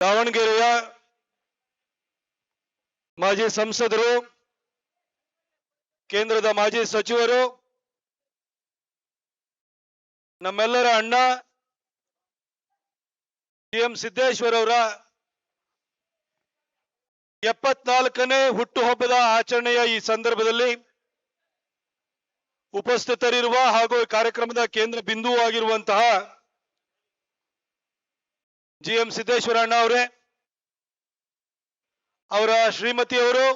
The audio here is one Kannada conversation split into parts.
ದಾವಣಗೆರೆಯ ಮಾಜಿ ಸಂಸದರು, ಕೇಂದ್ರದ ಮಾಜಿ ಸಚಿವರು, ನಮ್ಮೆಲ್ಲರ ಅಣ್ಣ ಸಿಎಂ ಸಿದ್ದೇಶ್ವರ್ ಅವರ ಎಪ್ಪತ್ನಾಲ್ಕನೇ ಹುಟ್ಟುಹಬ್ಬದ ಆಚರಣೆಯ ಈ ಸಂದರ್ಭದಲ್ಲಿ ಉಪಸ್ಥಿತರಿರುವ ಹಾಗೂ ಕಾರ್ಯಕ್ರಮದ ಕೇಂದ್ರ ಬಿಂದು ಆಗಿರುವಂತಹ ಜಿ ಎಂ ಸಿದ್ದೇಶ್ವರ ಅಣ್ಣ ಅವರೇ, ಅವರ ಶ್ರೀಮತಿಯವರು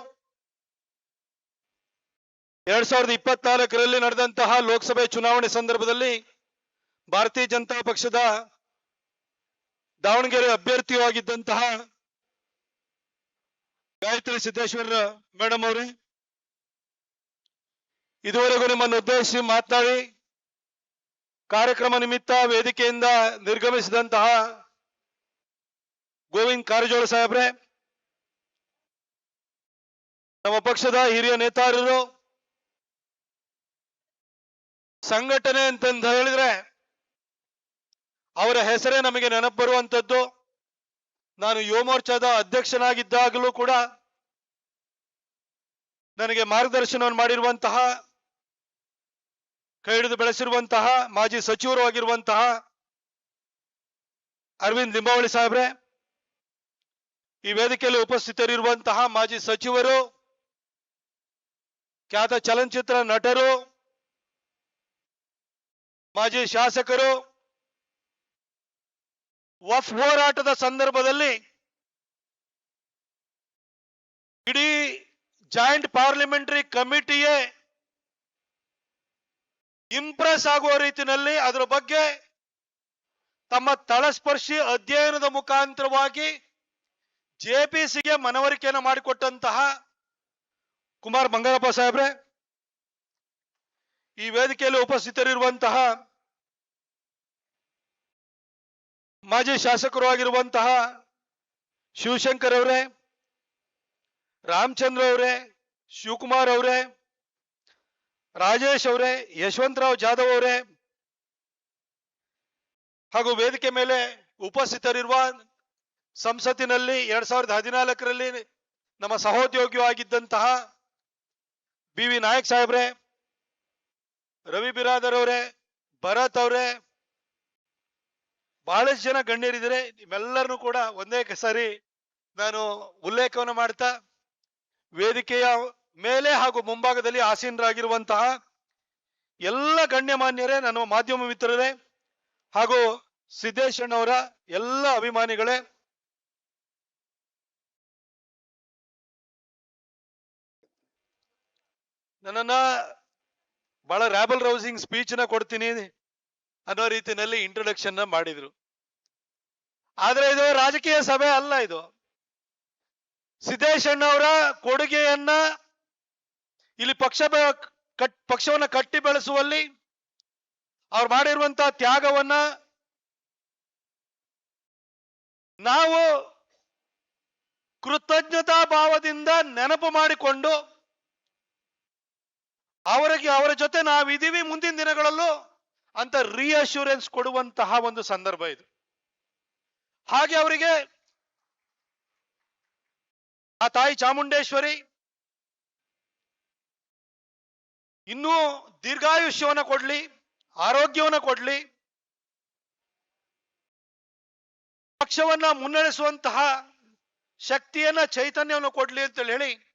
ಎರಡ್ ಸಾವಿರದ ಇಪ್ಪತ್ನಾಲ್ಕರಲ್ಲಿ ನಡೆದಂತಹ ಲೋಕಸಭೆ ಚುನಾವಣೆ ಸಂದರ್ಭದಲ್ಲಿ ಭಾರತೀಯ ಜನತಾ ಪಕ್ಷದ ದಾವಣಗೆರೆ ಅಭ್ಯರ್ಥಿಯೂ ಆಗಿದ್ದಂತಹ ಗಾಯತ್ರಿ ಸಿದ್ದೇಶ್ವರ ಮೇಡಮ್ ಅವರೇ, ಇದುವರೆಗೂ ನಿಮ್ಮನ್ನು ಉದ್ದೇಶಿಸಿ ಮಾತನಾಡಿ, ಕಾರ್ಯಕ್ರಮ ನಿಮಿತ್ತ ವೇದಿಕೆಯಿಂದ ನಿರ್ಗಮಿಸಿದಂತಹ ಗೋವಿಂದ್ ಕಾರಜೋಳ ಸಾಹೇಬ್ರೆ, ನಮ್ಮ ಪಕ್ಷದ ಹಿರಿಯ ನೇತಾರರು, ಸಂಘಟನೆ ಅಂತಂದು ಹೇಳಿದ್ರೆ ಅವರ ಹೆಸರೇ ನಮಗೆ ನೆನಪು ಬರುವಂತದ್ದು. ನಾನು ಯುವ ಮೋರ್ಚಾದ ಅಧ್ಯಕ್ಷನಾಗಿದ್ದಾಗಲೂ ಕೂಡ ನನಗೆ ಮಾರ್ಗದರ್ಶನವನ್ನು ಮಾಡಿರುವಂತಹ ಕೈ ಹಿಡಿದು ಬೆಳೆಸಿರುವಂತಹ, ಮಾಜಿ ಸಚಿವರು ಆಗಿರುವಂತಹ ಅರವಿಂದ್ ಲಿಂಬಾವಳಿ ಸಾಹೇಬ್ರೆ ಈ ವೇದಿಕೆಯಲ್ಲಿ ಉಪಸ್ಥಿತರಿರುವಂತಹ ಮಾಜಿ ಸಚಿವರು, ಖ್ಯಾತ ಚಲನಚಿತ್ರ ನಟರು, ಮಾಜಿ ಶಾಸಕರು, ವಫ್ ಹೋರಾಟದ ಸಂದರ್ಭದಲ್ಲಿ ಇಡೀ ಜಾಯಿಂಟ್ ಪಾರ್ಲಿಮೆಂಟರಿ ಕಮಿಟಿಯೇ ಇಂಪ್ರೆಸ್ ಆಗುವ ರೀತಿಯಲ್ಲಿ ಅದರ ಬಗ್ಗೆ ತಮ್ಮ ತಳಸ್ಪರ್ಶಿ ಅಧ್ಯಯನದ ಮುಖಾಂತರವಾಗಿ ಜೆಪಿಸಿಗೆ ಮನವರಿಕೆಯನ್ನು ಮಾಡಿಕೊಟ್ಟಂತಹ ಕುಮಾರ್ ಬಂಗಾರಪ್ಪ ಸಾಹೇಬ್ರೆ, ಈ ವೇದಿಕೆಯಲ್ಲಿ ಉಪಸ್ಥಿತರಿರುವಂತಹ ಮಾಜಿ ಶಾಸಕರು ಆಗಿರುವಂತಹ ಶಿವಶಂಕರ್ ಅವರೇ, ರಾಮಚಂದ್ರ ಅವರೇ, ಶಿವಕುಮಾರ್ ಅವರೇ, ರಾಜೇಶ್ ಅವರೇ, ಯಶವಂತರಾವ್ ಜಾಧವ್ ಅವರೇ ಹಾಗೂ ವೇದಿಕೆ ಮೇಲೆ ಉಪಸ್ಥಿತರಿರುವ ಸಂಸತ್ತಿನಲ್ಲಿ ಎರಡ್ ಸಾವಿರದ ಹದಿನಾಲ್ಕರಲ್ಲಿ ನಮ್ಮ ಸಹೋದ್ಯೋಗಿಯೂ ಆಗಿದ್ದಂತಹ ಬಿ ವಿ ನಾಯಕ್ ಸಾಹೇಬ್ರೆ, ರವಿ ಬಿರಾದರ್ ಅವರೇ, ಭರತ್ ಅವರೇ, ಬಹಳಷ್ಟು ಜನ ಗಣ್ಯರಿದ್ದಾರೆ. ನಿಮ್ಮೆಲ್ಲರನ್ನು ಕೂಡ ಒಂದೇ ಸಾರಿ ನಾನು ಉಲ್ಲೇಖವನ್ನು ಮಾಡ್ತಾ, ವೇದಿಕೆಯ ಮೇಲೆ ಹಾಗೂ ಮುಂಭಾಗದಲ್ಲಿ ಆಸೀನರಾಗಿರುವಂತಹ ಎಲ್ಲ ಗಣ್ಯಮಾನ್ಯರೇ ನನ್ನ ಮಾಧ್ಯಮ ಮಿತ್ರರೇ ಹಾಗೂ ಸಿದ್ದೇಶಣ್ಣವರ ಎಲ್ಲ ಅಭಿಮಾನಿಗಳೇ ನನ್ನನ್ನ ಬಹಳ ರ್ಯಾಬಲ್ ರೌಸಿಂಗ್ ಸ್ಪೀಚ್ನ ಕೊಡ್ತೀನಿ ಅನ್ನೋ ರೀತಿಯಲ್ಲಿ ಇಂಟ್ರೊಡಕ್ಷನ್ ಮಾಡಿದ್ರು. ಆದ್ರೆ ಇದು ರಾಜಕೀಯ ಸಭೆ ಅಲ್ಲ ಇದು. ಸಿದ್ದೇಶಣ್ಣವರ ಕೊಡುಗೆಯನ್ನ ಇಲ್ಲಿ ಪಕ್ಷ ಕಟ್, ಪಕ್ಷವನ್ನ ಕಟ್ಟಿ ಬೆಳೆಸುವಲ್ಲಿ ಅವ್ರು ಮಾಡಿರುವಂತ ತ್ಯಾಗವನ್ನ ನಾವು ಕೃತಜ್ಞತಾ ಭಾವದಿಂದ ನೆನಪು ಮಾಡಿಕೊಂಡು ಅವರಿಗೆ ಅವರ ಜೊತೆ ನಾವಿದ್ದೀವಿ ಮುಂದಿನ ದಿನಗಳಲ್ಲೂ ಅಂತ ರಿಅಶ್ಯೂರೆನ್ಸ್ ಕೊಡುವಂತಹ ಒಂದು ಸಂದರ್ಭ ಇದು. ಹಾಗೆ ಅವರಿಗೆ ಆ ತಾಯಿ ಚಾಮುಂಡೇಶ್ವರಿ ಇನ್ನೂ ದೀರ್ಘಾಯುಷ್ಯವನ್ನ ಕೊಡ್ಲಿ, ಆರೋಗ್ಯವನ್ನ ಕೊಡ್ಲಿ, ಪಕ್ಷವನ್ನ ಮುನ್ನಡೆಸುವಂತಹ ಶಕ್ತಿಯನ್ನ, ಚೈತನ್ಯವನ್ನು ಕೊಡ್ಲಿ ಅಂತೇಳಿ ಹೇಳಿ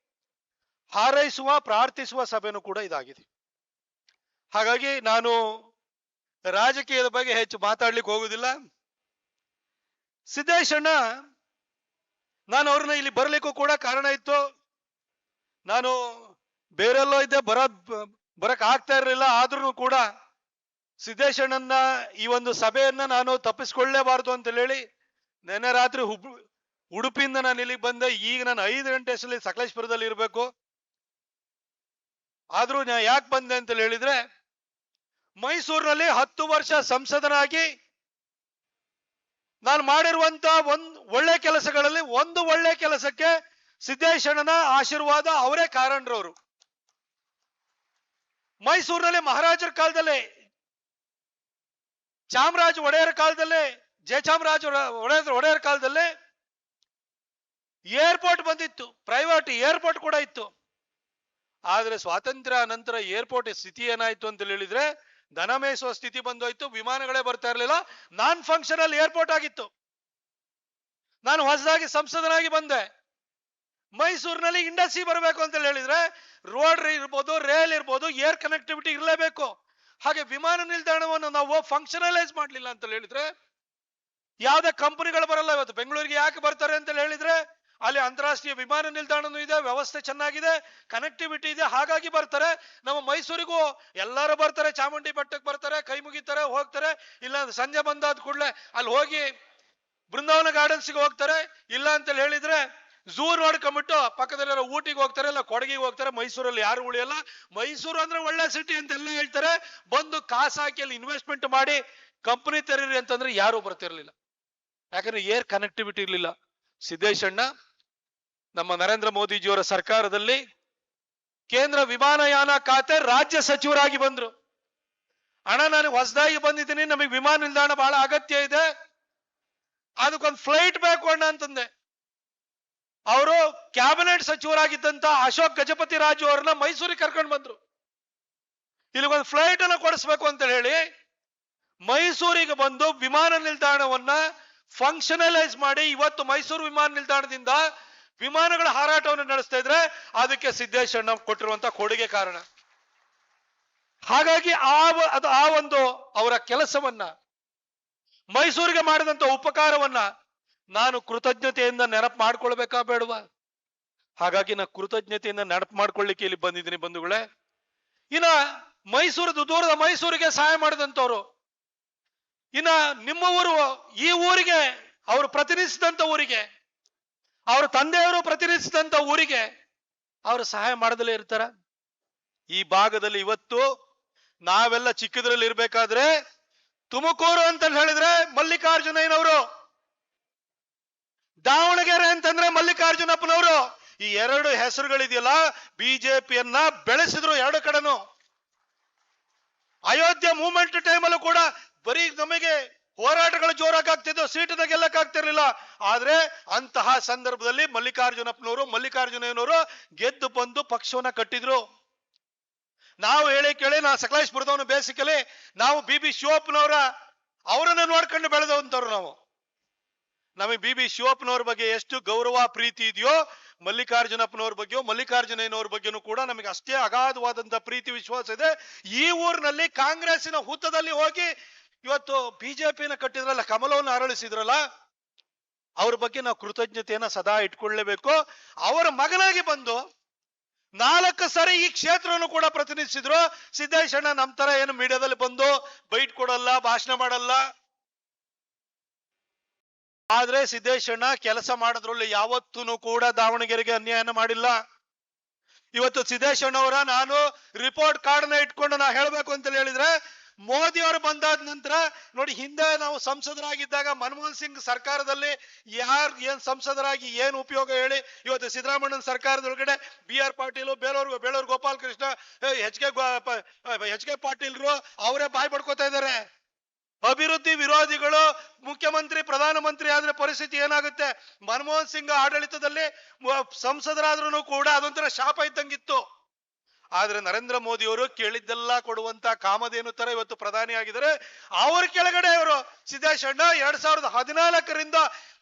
ಹಾರೈಸುವ, ಪ್ರಾರ್ಥಿಸುವ ಸಭೆನೂ ಕೂಡ ಇದಾಗಿದೆ. ಹಾಗಾಗಿ ನಾನು ರಾಜಕೀಯದ ಬಗ್ಗೆ ಹೆಚ್ಚು ಮಾತಾಡ್ಲಿಕ್ಕೆ ಹೋಗುದಿಲ್ಲ ಸಿದ್ದೇಶಣ್ಣ ನಾನು ಅವ್ರನ್ನ ಇಲ್ಲಿ ಬರಲಿಕ್ಕೂ ಕೂಡ ಕಾರಣ ಇತ್ತು. ನಾನು ಬೇರೆಲ್ಲೋ ಇದ್ದೆ ಬರ ಬರಕ್ ಆಗ್ತಾ ಇರಲಿಲ್ಲ, ಆದ್ರೂ ಕೂಡ ಸಿದ್ದೇಶಣ್ಣನ ಈ ಒಂದು ಸಭೆಯನ್ನ ನಾನು ತಪ್ಪಿಸ್ಕೊಳ್ಳೇಬಾರ್ದು ಅಂತ ಹೇಳಿ ನಿನ್ನೆ ರಾತ್ರಿ ಹುಬ್, ಉಡುಪಿಯಿಂದ ನಾನು ಇಲ್ಲಿಗೆ ಬಂದೆ. ಈಗ ನಾನು ಐದು ಗಂಟೆ ಅಷ್ಟರಲ್ಲಿ ಸಕಲೇಶ್ಪುರದಲ್ಲಿ ಇರಬೇಕು. ಆದ್ರೂ ನಾ ಯಾಕೆ ಬಂದೆ ಅಂತ ಹೇಳಿದ್ರೆ, ಮೈಸೂರಿನಲ್ಲಿ ಹತ್ತು ವರ್ಷ ಸಂಸದನಾಗಿ ನಾನು ಮಾಡಿರುವಂತ ಒಂದ್ ಒಳ್ಳೆ ಕೆಲಸಗಳಲ್ಲಿ ಒಂದು ಒಳ್ಳೆ ಕೆಲಸಕ್ಕೆ ಸಿದ್ದೇಶಣ್ಣನ ಆಶೀರ್ವಾದ ಅವರೇ ಕಾರಣರವರು. ಮೈಸೂರಿನಲ್ಲಿ ಮಹಾರಾಜರ ಕಾಲದಲ್ಲಿ, ಚಾಮರಾಜ ಒಡೆಯರ ಕಾಲದಲ್ಲಿ, ಜಯಚಾಮರಾಜ ಒಡೆಯರ್, ಒಡೆಯರ ಕಾಲದಲ್ಲಿ ಏರ್ಪೋರ್ಟ್ ಬಂದಿತ್ತು, ಪ್ರೈವೇಟ್ ಏರ್ಪೋರ್ಟ್ ಕೂಡ ಇತ್ತು. ಆದ್ರೆ ಸ್ವಾತಂತ್ರ್ಯ ನಂತರ ಏರ್ಪೋರ್ಟ್ ಸ್ಥಿತಿ ಏನಾಯ್ತು ಅಂತ ಹೇಳಿದ್ರೆ ದನ ಮೇಯಿಸುವ ಸ್ಥಿತಿ ಬಂದೋಯ್ತು, ವಿಮಾನಗಳೇ ಬರ್ತಾ ಇರಲಿಲ್ಲ, ನಾನ್ ಫಂಕ್ಷನಲ್ ಏರ್ಪೋರ್ಟ್ ಆಗಿತ್ತು. ನಾನು ಹೊಸದಾಗಿ ಸಂಸದನಾಗಿ ಬಂದೆ. ಮೈಸೂರಿನಲ್ಲಿ ಇಂಡಸ್ಟ್ರಿ ಬರಬೇಕು ಅಂತ ಹೇಳಿದ್ರೆ ರೋಡ್ ಇರ್ಬೋದು ರೇಲ್ ಇರ್ಬೋದು ಏರ್ ಕನೆಕ್ಟಿವಿಟಿ ಇರಲೇಬೇಕು. ಹಾಗೆ ವಿಮಾನ ನಿಲ್ದಾಣವನ್ನು ನಾವು ಫಂಕ್ಷನಲೈಸ್ ಮಾಡಲಿಲ್ಲ ಅಂತ ಹೇಳಿದ್ರೆ ಯಾವುದೇ ಕಂಪನಿಗಳು ಬರಲ್ಲ ಇವತ್ತು. ಬೆಂಗಳೂರಿಗೆ ಯಾಕೆ ಬರ್ತಾರೆ ಅಂತ ಹೇಳಿದ್ರೆ ಅಲ್ಲಿ ಅಂತಾರಾಷ್ಟ್ರೀಯ ವಿಮಾನ ನಿಲ್ದಾಣನೂ ಇದೆ, ವ್ಯವಸ್ಥೆ ಚೆನ್ನಾಗಿದೆ ಕನೆಕ್ಟಿವಿಟಿ ಇದೆ. ಹಾಗಾಗಿ ಬರ್ತಾರೆ. ನಮ್ಮ ಮೈಸೂರಿಗೂ ಎಲ್ಲರೂ ಬರ್ತಾರೆ, ಚಾಮುಂಡಿ ಬೆಟ್ಟಕ್ಕೆ ಬರ್ತಾರೆ, ಕೈ ಮುಗಿತಾರೆ, ಹೋಗ್ತಾರೆ. ಇಲ್ಲ ಸಂಜೆ ಬಂದಾದ ಕೂಡಲೇ ಅಲ್ಲಿ ಹೋಗಿ ಬೃಂದಾವನ ಗಾರ್ಡನ್ಸ್ಗೆ ಹೋಗ್ತಾರೆ. ಇಲ್ಲ ಅಂತೇಳಿ ಹೇಳಿದ್ರೆ ಝೂ ನೋಡ್ಕೊಂಬಿಟ್ಟು ಪಕ್ಕದಲ್ಲಿರೋ ಊಟಿಗೆ ಹೋಗ್ತಾರೆ, ಇಲ್ಲ ಕೊಡಗಿಗೆ ಹೋಗ್ತಾರೆ. ಮೈಸೂರಲ್ಲಿ ಯಾರು ಉಳಿಯಲ್ಲ. ಮೈಸೂರು ಅಂದ್ರೆ ಒಳ್ಳೆ ಸಿಟಿ ಅಂತೆಲ್ಲ ಹೇಳ್ತಾರೆ. ಬಂದು ಕಾಸು ಹಾಕಿ ಅಲ್ಲಿ ಇನ್ವೆಸ್ಟ್ಮೆಂಟ್ ಮಾಡಿ ಕಂಪನಿ ತೆರೀರಿ ಅಂತಂದ್ರೆ ಯಾರು ಬರ್ತಿರ್ಲಿಲ್ಲ. ಯಾಕಂದ್ರೆ ಏರ್ ಕನೆಕ್ಟಿವಿಟಿ ಇರ್ಲಿಲ್ಲ. ಸಿದ್ದೇಶಣ್ಣ ನಮ್ಮ ನರೇಂದ್ರ ಮೋದಿಜಿಯವರ ಸರ್ಕಾರದಲ್ಲಿ ಕೇಂದ್ರ ವಿಮಾನಯಾನ ಖಾತೆ ರಾಜ್ಯ ಸಚಿವರಾಗಿ ಬಂದ್ರು. ಅಣ್ಣ, ನಾನು ಹೊಸದಾಗಿ ಬಂದಿದ್ದೀನಿ, ನಮಗೆ ವಿಮಾನ ನಿಲ್ದಾಣ ಬಹಳ ಅಗತ್ಯ ಇದೆ. ಅದಕ್ಕೊಂದು ಫ್ಲೈಟ್ ಬೇಕು ಅಣ್ಣ ಅಂತಂದೆ. ಅವರು ಕ್ಯಾಬಿನೆಟ್ ಸಚಿವರಾಗಿದ್ದಂತ ಅಶೋಕ್ ಗಜಪತಿ ರಾಜು ಅವ್ರನ್ನ ಮೈಸೂರಿಗೆ ಕರ್ಕೊಂಡು ಬಂದ್ರು. ಇಲ್ಲಿ ಒಂದು ಫ್ಲೈಟ್ ಅನ್ನು ಕೊಡಿಸ್ಬೇಕು ಅಂತ ಹೇಳಿ ಮೈಸೂರಿಗೆ ಬಂದು ವಿಮಾನ ನಿಲ್ದಾಣವನ್ನ ಫಂಕ್ಷನಲೈಸ್ ಮಾಡಿ ಇವತ್ತು ಮೈಸೂರು ವಿಮಾನ ನಿಲ್ದಾಣದಿಂದ ವಿಮಾನಗಳ ಹಾರಾಟವನ್ನು ನಡೆಸ್ತಾ ಇದ್ರೆ ಅದಕ್ಕೆ ಸಿದ್ದೇಶಣ್ಣ ಕೊಟ್ಟಿರುವಂತ ಕೊಡುಗೆ ಕಾರಣ. ಹಾಗಾಗಿ ಆ ಅದು ಆ ಒಂದು ಅವರ ಕೆಲಸವನ್ನ, ಮೈಸೂರಿಗೆ ಮಾಡಿದಂತ ಉಪಕಾರವನ್ನ ನಾನು ಕೃತಜ್ಞತೆಯಿಂದ ನೆನಪು ಮಾಡ್ಕೊಳ್ಬೇಕಾ ಬೇಡವಾ? ಹಾಗಾಗಿ ನಾ ಕೃತಜ್ಞತೆಯಿಂದ ನೆನಪು ಮಾಡ್ಕೊಳ್ಳಿಕ್ಕೆ ಇಲ್ಲಿ ಬಂದಿದ್ದೀನಿ ಬಂಧುಗಳೇ. ಇನ್ನ ಮೈಸೂರು, ದೂರದ ಮೈಸೂರಿಗೆ ಸಹಾಯ ಮಾಡಿದಂಥವ್ರು ಇನ್ನ ನಿಮ್ಮ ಊರು, ಈ ಊರಿಗೆ, ಅವರು ಪ್ರತಿನಿಧಿಸಿದಂತ ಊರಿಗೆ ಅವ್ರ ತಂದೆಯವರು ಪ್ರತಿನಿಧಿಸಿದಂತ ಊರಿಗೆ ಅವರು ಸಹಾಯ ಮಾಡದಲ್ಲೇ ಇರ್ತಾರ. ಈ ಭಾಗದಲ್ಲಿ ಇವತ್ತು ನಾವೆಲ್ಲ ಚಿಕ್ಕದ್ರಲ್ಲಿ ಇರ್ಬೇಕಾದ್ರೆ ತುಮಕೂರು ಅಂತ ಹೇಳಿದ್ರೆ ಮಲ್ಲಿಕಾರ್ಜುನಯ್ಯನವರು, ದಾವಣಗೆರೆ ಅಂತಂದ್ರೆ ಮಲ್ಲಿಕಾರ್ಜುನಪ್ಪನವರು, ಈ ಎರಡು ಹೆಸರುಗಳಿದೆಯಲ್ಲ, ಬಿಜೆಪಿಯನ್ನ ಬೆಳೆಸಿದ್ರು ಎರಡು ಕಡೆನು. ಅಯೋಧ್ಯೆ ಮೂವ್ಮೆಂಟ್ ಟೈಮಲ್ಲೂ ಕೂಡ ಬರೀ ನಮಗೆ ಹೋರಾಟಗಳು ಜೋರಾಗ್ತಿದ್ದು ಸೀಟನ್ನ ಗೆಲ್ಲಕ್ಕಾಗ್ತಿರ್ಲಿಲ್ಲ. ಆದ್ರೆ ಅಂತಹ ಸಂದರ್ಭದಲ್ಲಿ ಮಲ್ಲಿಕಾರ್ಜುನಪ್ಪನವರು, ಮಲ್ಲಿಕಾರ್ಜುನಯ್ಯನವರು ಗೆದ್ದು ಬಂದು ಪಕ್ಷವನ್ನ ಕಟ್ಟಿದ್ರು. ನಾವು ಹೇಳಿ ಕೇಳಿ ನಾ ಸಕಲೇಶ್ಪುರದವನು ಬೇಸಿಕಲಿ ನಾವು ಬಿ ಬಿ ಶಿವಪ್ಪನವರ ಅವರನ್ನ ನೋಡ್ಕೊಂಡು ಬೆಳೆದವಂತವ್ರು ನಾವು. ನಮಗೆ ಬಿ ಬಿ ಶಿವಪ್ಪನವ್ರ ಬಗ್ಗೆ ಎಷ್ಟು ಗೌರವ, ಪ್ರೀತಿ ಇದೆಯೋ, ಮಲ್ಲಿಕಾರ್ಜುನಪ್ಪನವ್ರ ಬಗ್ಗೆಯೋ, ಮಲ್ಲಿಕಾರ್ಜುನಯ್ಯನವ್ರ ಬಗ್ಗೆನೂ ಕೂಡ ನಮಗೆ ಅಷ್ಟೇ ಅಗಾಧವಾದಂತ ಪ್ರೀತಿ, ವಿಶ್ವಾಸ ಇದೆ. ಈ ಊರಿನಲ್ಲಿ ಕಾಂಗ್ರೆಸ್ಸಿನ ಹುತ್ತದಲ್ಲಿ ಹೋಗಿ ಇವತ್ತು ಬಿಜೆಪಿನ ಕಟ್ಟಿದ್ರಲ್ಲ, ಕಮಲವನ್ನು ಅರಳಿಸಿದ್ರಲ್ಲ, ಅವ್ರ ಬಗ್ಗೆ ನಾವು ಕೃತಜ್ಞತೆಯನ್ನ ಸದಾ ಇಟ್ಕೊಳ್ಳೇಬೇಕು. ಅವರ ಮಗನಾಗಿ ಬಂದು ನಾಲ್ಕು ಸರಿ ಈ ಕ್ಷೇತ್ರವನ್ನು ಕೂಡ ಪ್ರತಿನಿಧಿಸಿದ್ರು. ಸಿದ್ದೇಶಣ್ಣ ನಮ್ಮ ತರ ಏನು ಮೀಡಿಯಾದಲ್ಲಿ ಬಂದು ಬೈಟ್ ಕೊಡಲ್ಲ, ಭಾಷಣ ಮಾಡಲ್ಲ. ಆದ್ರೆ ಸಿದ್ದೇಶಣ್ಣ ಕೆಲಸ ಮಾಡೋದ್ರಲ್ಲಿ ಯಾವತ್ತೂ ಕೂಡ ದಾವಣಗೆರೆಗೆ ಅನ್ಯಾಯನ ಮಾಡಿಲ್ಲ. ಇವತ್ತು ಸಿದ್ದೇಶಣ್ಣವರ ನಾನು ರಿಪೋರ್ಟ್ ಕಾರ್ಡ್ನ ಇಟ್ಕೊಂಡು ನಾ ಹೇಳ್ಬೇಕು ಅಂತ ಹೇಳಿದ್ರೆ ಮೋದಿ ಅವರು ಬಂದಾದ ನಂತರ ನೋಡಿ ಹಿಂದೆ ನಾವು ಸಂಸದರಾಗಿದ್ದಾಗ ಮನಮೋಹನ್ ಸಿಂಗ್ ಸರ್ಕಾರದಲ್ಲಿ ಯಾರ್ ಏನ್ ಸಂಸದರಾಗಿ ಏನ್ ಉಪಯೋಗ ಹೇಳಿ ಇವತ್ತು ಸಿದ್ದರಾಮಯ್ಯನ ಸರ್ಕಾರದೊಳಗಡೆ B R Patil, Belur Belur Gopal Krishna H K H K ಪಾಟೀಲ್ರು ಅವರೇ ಬಾಯ್ ಪಡ್ಕೋತಾ ಇದ್ದಾರೆ. ಅಭಿವೃದ್ಧಿ ವಿರೋಧಿಗಳು ಮುಖ್ಯಮಂತ್ರಿ, ಪ್ರಧಾನಮಂತ್ರಿ ಆದ್ರೆ ಪರಿಸ್ಥಿತಿ ಏನಾಗುತ್ತೆ? ಮನಮೋಹನ್ ಸಿಂಗ್ ಆಡಳಿತದಲ್ಲಿ ಸಂಸದರಾದ್ರೂ ಕೂಡ ಅದೊಂಥರ ಶಾಪ ಇದ್ದಂಗಿತ್ತು. ಆದ್ರೆ ನರೇಂದ್ರ ಮೋದಿಯವರು ಕೇಳಿದ್ದೆಲ್ಲ ಕೊಡುವಂತ ಕಾಮಧೇನು ತರ ಇವತ್ತು ಪ್ರಧಾನಿ ಆಗಿದ್ದಾರೆ. ಅವ್ರ ಕೆಳಗಡೆ ಅವರು ಸಿದ್ದೇಶಣ್ಣ ಎರಡ್ ಸಾವಿರದ ಹದಿನಾಲ್ಕರಿಂದ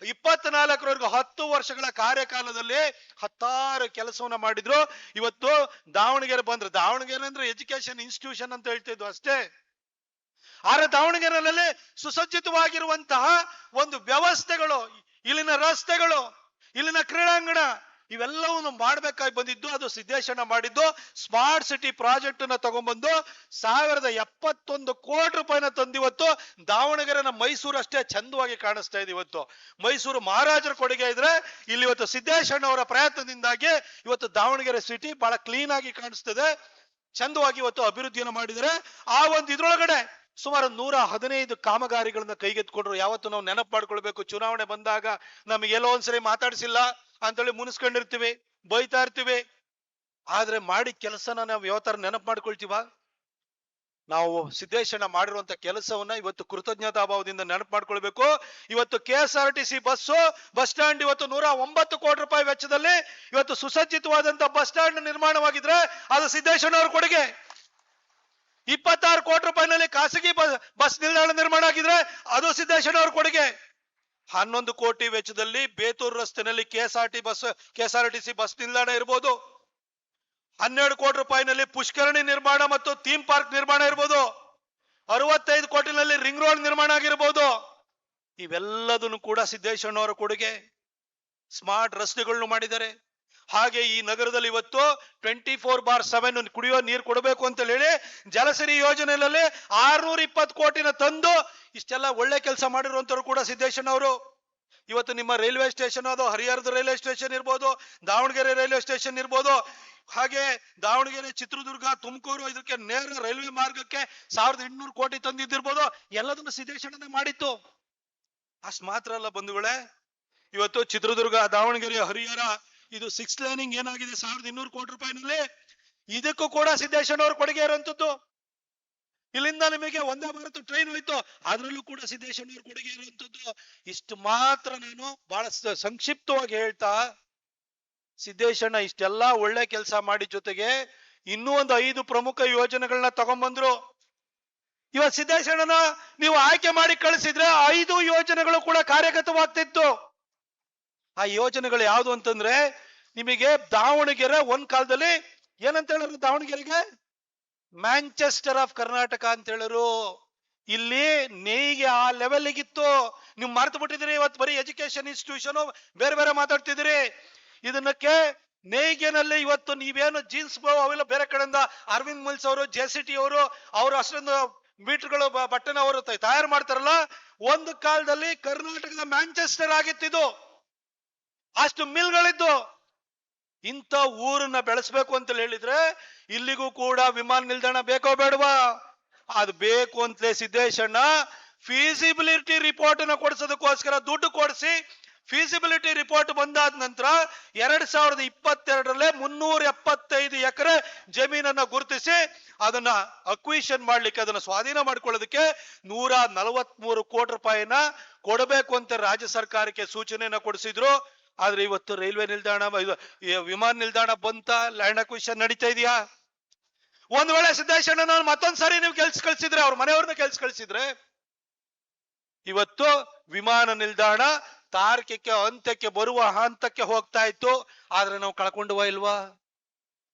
ಇಪ್ಪತ್ನಾಲ್ಕರವರೆಗೂ ಹತ್ತು ವರ್ಷಗಳ ಕಾರ್ಯಕಾಲದಲ್ಲಿ ಹತ್ತಾರು ಕೆಲಸವನ್ನ ಮಾಡಿದ್ರು. ಇವತ್ತು ದಾವಣಗೆರೆ ಬಂದ್ರು. ದಾವಣಗೆರೆ ಅಂದ್ರೆ ಎಜುಕೇಶನ್ ಇನ್ಸ್ಟಿಟ್ಯೂಷನ್ ಅಂತ ಹೇಳ್ತಿದ್ವು ಅಷ್ಟೇ. ಆದ್ರೆ ದಾವಣಗೆರೆನಲ್ಲಿ ಸುಸಜ್ಜಿತವಾಗಿರುವಂತಹ ಒಂದು ವ್ಯವಸ್ಥೆಗಳು, ಇಲ್ಲಿನ ರಸ್ತೆಗಳು, ಇಲ್ಲಿನ ಕ್ರೀಡಾಂಗಣ ಇವೆಲ್ಲವನ್ನು ಮಾಡ್ಬೇಕಾಗಿ ಬಂದಿದ್ದು, ಅದು ಸಿದ್ದೇಶಣ್ಣ ಮಾಡಿದ್ದು. ಸ್ಮಾರ್ಟ್ ಸಿಟಿ ಪ್ರಾಜೆಕ್ಟ್ ಅನ್ನ ತಗೊಂಡ್ಬಂದು ಸಾವಿರದ ಎಪ್ಪತ್ತೊಂದು ಕೋಟಿ ರೂಪಾಯಿನ ತಂದಿವತ್ತು ದಾವಣಗೆರೆನ ಮೈಸೂರು ಅಷ್ಟೇ ಚಂದವಾಗಿ ಕಾಣಿಸ್ತಾ ಇದೆ ಇವತ್ತು. ಮೈಸೂರು ಮಹಾರಾಜರ ಕೊಡುಗೆ ಇದ್ರೆ ಇಲ್ಲಿ ಇವತ್ತು ಸಿದ್ದೇಶಣ್ಣ ಅವರ ಪ್ರಯತ್ನದಿಂದಾಗಿ ಇವತ್ತು ದಾವಣಗೆರೆ ಸಿಟಿ ಬಹಳ ಕ್ಲೀನ್ ಆಗಿ ಕಾಣಿಸ್ತದೆ. ಚಂದವಾಗಿ ಇವತ್ತು ಅಭಿವೃದ್ಧಿಯನ್ನು ಮಾಡಿದರೆ ಆ ಒಂದು ಇದ್ರೊಳಗಡೆ ಸುಮಾರು ನೂರ ಹದಿನೈದು ಕಾಮಗಾರಿಗಳನ್ನ ಕೈಗೆತ್ಕೊಂಡ್ರು ಯಾವತ್ತು ನಾವು ನೆನಪು ಮಾಡ್ಕೊಳ್ಬೇಕು. ಚುನಾವಣೆ ಬಂದಾಗ ನಮಗೆ ಎಲ್ಲೋ ಒಂದ್ಸರಿ ಮಾತಾಡಿಸಿಲ್ಲ ಅಂತೇಳಿ ಮುನಿಸ್ಕೊಂಡಿರ್ತೀವಿ, ಬೈತಾ ಇರ್ತೀವಿ. ಆದ್ರೆ ಮಾಡಿ ಕೆಲಸನ ನಾವು ಯಾವ ತರ ನೆನಪು ಮಾಡ್ಕೊಳ್ತೀವ? ನಾವು ಸಿದ್ದೇಶಣ್ಣ ಮಾಡಿರುವಂತ ಕೆಲಸವನ್ನ ಇವತ್ತು ಕೃತಜ್ಞತಾ ಭಾವದಿಂದ ನೆನಪು ಮಾಡ್ಕೊಳ್ಬೇಕು. ಇವತ್ತು K S R T C bus, bus stand ಇವತ್ತು ನೂರ ಒಂಬತ್ತು ಕೋಟಿ ರೂಪಾಯಿ ವೆಚ್ಚದಲ್ಲಿ ಇವತ್ತು ಸುಸಜ್ಜಿತವಾದಂತ ಬಸ್ ಸ್ಟ್ಯಾಂಡ್ ನಿರ್ಮಾಣವಾಗಿದ್ರೆ ಅದು ಸಿದ್ದೇಶಣ್ಣ ಅವ್ರ ಕೊಡುಗೆ. ಇಪ್ಪತ್ತಾರು ಕೋಟಿ ರೂಪಾಯಿನಲ್ಲಿ ಖಾಸಗಿ ಬಸ್ ನಿಲ್ದಾಣ ನಿರ್ಮಾಣ ಆಗಿದ್ರೆ ಅದು ಸಿದ್ದೇಶ್ವರ ಅವ್ರ ಕೊಡುಗೆ. ಹನ್ನೊಂದು ಕೋಟಿ ವೆಚ್ಚದಲ್ಲಿ Bethur ರಸ್ತೆನಲ್ಲಿ K S R T bus K S R T C bus ನಿಲ್ದಾಣ ಇರ್ಬೋದು. ಹನ್ನೆರಡು ಕೋಟಿ ರೂಪಾಯಿನಲ್ಲಿ ಪುಷ್ಕರಣಿ ನಿರ್ಮಾಣ ಮತ್ತು ಥೀಮ್ ಪಾರ್ಕ್ ನಿರ್ಮಾಣ ಇರ್ಬೋದು. ಅರವತ್ತೈದು ಕೋಟಿನಲ್ಲಿ ರಿಂಗ್ ರೋಡ್ ನಿರ್ಮಾಣ ಆಗಿರ್ಬೋದು. ಇವೆಲ್ಲದನ್ನು ಕೂಡ ಸಿದ್ದೇಶಣ್ಣವರ ಕೊಡುಗೆ. ಸ್ಮಾರ್ಟ್ ರಸ್ತೆಗಳನ್ನು ಮಾಡಿದ್ದಾರೆ. ಹಾಗೆ ಈ ನಗರದಲ್ಲಿ ಇವತ್ತು ಟ್ವೆಂಟಿ ಫೋರ್ ಬಾರ್ ಸೆವೆನ್ ಕುಡಿಯೋ ನೀರು ಕೊಡಬೇಕು ಅಂತ ಹೇಳಿ ಜಲಸಿರಿ ಯೋಜನೆಯಲ್ಲಿ ಆರ್ನೂರ ಇಪ್ಪತ್ತು ಕೋಟಿನ ತಂದು ಇಷ್ಟೆಲ್ಲ ಒಳ್ಳೆ ಕೆಲಸ ಮಾಡಿರುವಂತವ್ರು ಕೂಡ ಸಿದ್ದೇಶಣ್ಣವರು ಇವತ್ತು ನಿಮ್ಮ ರೈಲ್ವೆ ಸ್ಟೇಷನ್ ಅದು ಹರಿಹರದ ರೈಲ್ವೆ ಸ್ಟೇಷನ್ ಇರ್ಬೋದು, ದಾವಣಗೆರೆ ರೈಲ್ವೆ ಸ್ಟೇಷನ್ ಇರ್ಬೋದು, ಹಾಗೆ ದಾವಣಗೆರೆ, ಚಿತ್ರದುರ್ಗ, ತುಮಕೂರು ಇದಕ್ಕೆ ನೇರ ರೈಲ್ವೆ ಮಾರ್ಗಕ್ಕೆ ಸಾವಿರದ ಎಂಟುನೂರು ಕೋಟಿ ತಂದಿದ್ದಿರ್ಬೋದು. ಎಲ್ಲದನ್ನು ಸಿದ್ದೇಶನೇ ಮಾಡಿತ್ತು. ಅಷ್ಟು ಮಾತ್ರ ಅಲ್ಲ ಬಂಧುಗಳೇ, ಇವತ್ತು ಚಿತ್ರದುರ್ಗ, ದಾವಣಗೆರೆ, ಹರಿಹರ ಇದು ಸಿಕ್ಸ್ ಲೈನಿಂಗ್ ಏನಾಗಿದೆ? ಸಾವಿರದ ಇನ್ನೂರು ಕೋಟಿ ರೂಪಾಯಿನಲ್ಲಿ ಇದಕ್ಕೂ ಕೂಡ ಸಿದ್ದೇಶಣ್ಣವ್ರ ಕೊಡುಗೆ ಇರುವಂತದ್ದು ಇಲ್ಲಿಂದ ನಿಮಗೆ ಒಂದೇ ಭಾರತ ಟ್ರೈನ್ ಹೋಯ್ತು. ಅದರಲ್ಲೂ ಕೂಡ ಸಿದ್ದೇಶಣ್ಣವ್ರ ಕೊಡುಗೆ ಇರುವಂತದ್ದು ಇಷ್ಟು ಮಾತ್ರ ನಾನು ಬಹಳ ಸಂಕ್ಷಿಪ್ತವಾಗಿ ಹೇಳ್ತಾ ಸಿದ್ದೇಶಣ್ಣ ಇಷ್ಟೆಲ್ಲಾ ಒಳ್ಳೆ ಕೆಲಸ ಮಾಡಿ ಜೊತೆಗೆ ಇನ್ನೂ ಒಂದು ಐದು ಪ್ರಮುಖ ಯೋಜನೆಗಳನ್ನ ತಗೊಂಡ್ಬಂದ್ರು ಇವತ್ ಸಿದ್ದೇಶಣ್ಣನ ನೀವು ಆಯ್ಕೆ ಮಾಡಿ ಕಳಿಸಿದ್ರೆ ಐದು ಯೋಜನೆಗಳು ಕೂಡ ಕಾರ್ಯಗತವಾಗ್ತಿತ್ತು. ಆ ಯೋಜನೆಗಳು ಯಾವುದು ಅಂತಂದ್ರೆ ನಿಮಗೆ ದಾವಣಗೆರೆ ಒಂದ್ ಕಾಲದಲ್ಲಿ ಏನಂತ ಹೇಳಿದ್ರು ದಾವಣಗೆರೆಗೆ? ಮ್ಯಾಂಚೆಸ್ಟರ್ ಆಫ್ ಕರ್ನಾಟಕ ಅಂತ ಹೇಳಿದ್ರು. ಇಲ್ಲಿ ನೇಯ್ಗೆ ಆ ಲೆವೆಲ್ಗಿತ್ತು ನೀವು ಮರ್ತು ಬಿಟ್ಟಿದ್ರಿ ಇವತ್ತು ಬರೀ ಎಜುಕೇಶನ್ ಇನ್ಸ್ಟಿಟ್ಯೂಷನ್ ಬೇರೆ ಬೇರೆ ಮಾತಾಡ್ತಿದ್ರಿ ಇದನ್ನಕ್ಕೆ ನೇಯ್ಗೆನಲ್ಲಿ ಇವತ್ತು ನೀವೇನು ಜೀನ್ಸ್ ಅವೆಲ್ಲ ಬೇರೆ ಕಡೆಯಿಂದ ಅರವಿಂದ್ ಮುಲ್ಸ್ ಅವರು, ಜೆ ಸಿ ಟಿ ಅವರು ಅವರು ಅಷ್ಟೊಂದು ಮೀಟರ್ಗಳು ಬಟ್ಟೆನ ಅವರು ತಯಾರು ಮಾಡ್ತಾರಲ್ಲ, ಒಂದು ಕಾಲದಲ್ಲಿ ಕರ್ನಾಟಕದ ಮ್ಯಾಂಚೆಸ್ಟರ್ ಆಗಿತ್ತಿದು ಅಷ್ಟು ಮಿಲ್ಗಳಿದ್ದು. ಇಂಥ ಊರನ್ನ ಬೆಳೆಸಬೇಕು ಅಂತ ಹೇಳಿದ್ರೆ ಇಲ್ಲಿಗೂ ಕೂಡ ವಿಮಾನ ನಿಲ್ದಾಣ ಬೇಕೋ ಬೇಡವಾ? ಅದು ಬೇಕು ಅಂತಲೇ ಸಿದ್ದೇಶಣ್ಣ. ಫೀಸಿಬಿಲಿಟಿ ರಿಪೋರ್ಟ್ ಅನ್ನ ಕೊಡಿಸೋದಕ್ಕೋಸ್ಕರ ದುಡ್ಡು ಕೊಡಿಸಿ ಫೀಸಿಬಿಲಿಟಿ ರಿಪೋರ್ಟ್ ಬಂದಾದ ನಂತರ ಎರಡ್ ಸಾವಿರದ ಇಪ್ಪತ್ತೆರಡರಲ್ಲೇ ಮುನ್ನೂರ ಎಪ್ಪತ್ತೈದು ಎಕರೆ ಜಮೀನನ್ನ ಗುರುತಿಸಿ ಅದನ್ನ ಅಕ್ವಿಷನ್ ಮಾಡ್ಲಿಕ್ಕೆ, ಅದನ್ನ ಸ್ವಾಧೀನ ಮಾಡ್ಕೊಳ್ಳೋದಕ್ಕೆ ನೂರ ನಲವತ್ಮೂರು ಕೋಟಿ ರೂಪಾಯಿನ ಕೊಡಬೇಕು ಅಂತ ರಾಜ್ಯ ಸರ್ಕಾರಕ್ಕೆ ಸೂಚನೆಯನ್ನ ಕೊಡಿಸಿದ್ರು. ಆದ್ರೆ ಇವತ್ತು ರೈಲ್ವೆ ನಿಲ್ದಾಣ ವಿಮಾನ ನಿಲ್ದಾಣ ಬಂತ ಲ್ಯಾಂಡ್ ಅಕ್ವಿಷನ್ ನಡೀತಾ ಇದೆಯಾ? ಒಂದ್ ವೇಳೆ ಮತ್ತೊಂದ್ ಸಾರಿ ನೀವು ಕೆಲ್ಸ ಕಳ್ಸಿದ್ರೆ, ಅವ್ರ ಮನೆಯವ್ರನ್ನ ಕೆಲ್ಸ ಕಳ್ಸಿದ್ರೆ, ಇವತ್ತು ವಿಮಾನ ನಿಲ್ದಾಣ ತಾರ್ಕಿಕ ಅಂತ್ಯಕ್ಕೆ ಬರುವ ಹಂತಕ್ಕೆ ಹೋಗ್ತಾ ಇತ್ತು. ಆದ್ರೆ ನಾವು ಕಳ್ಕೊಂಡುವ ಇಲ್ವಾ?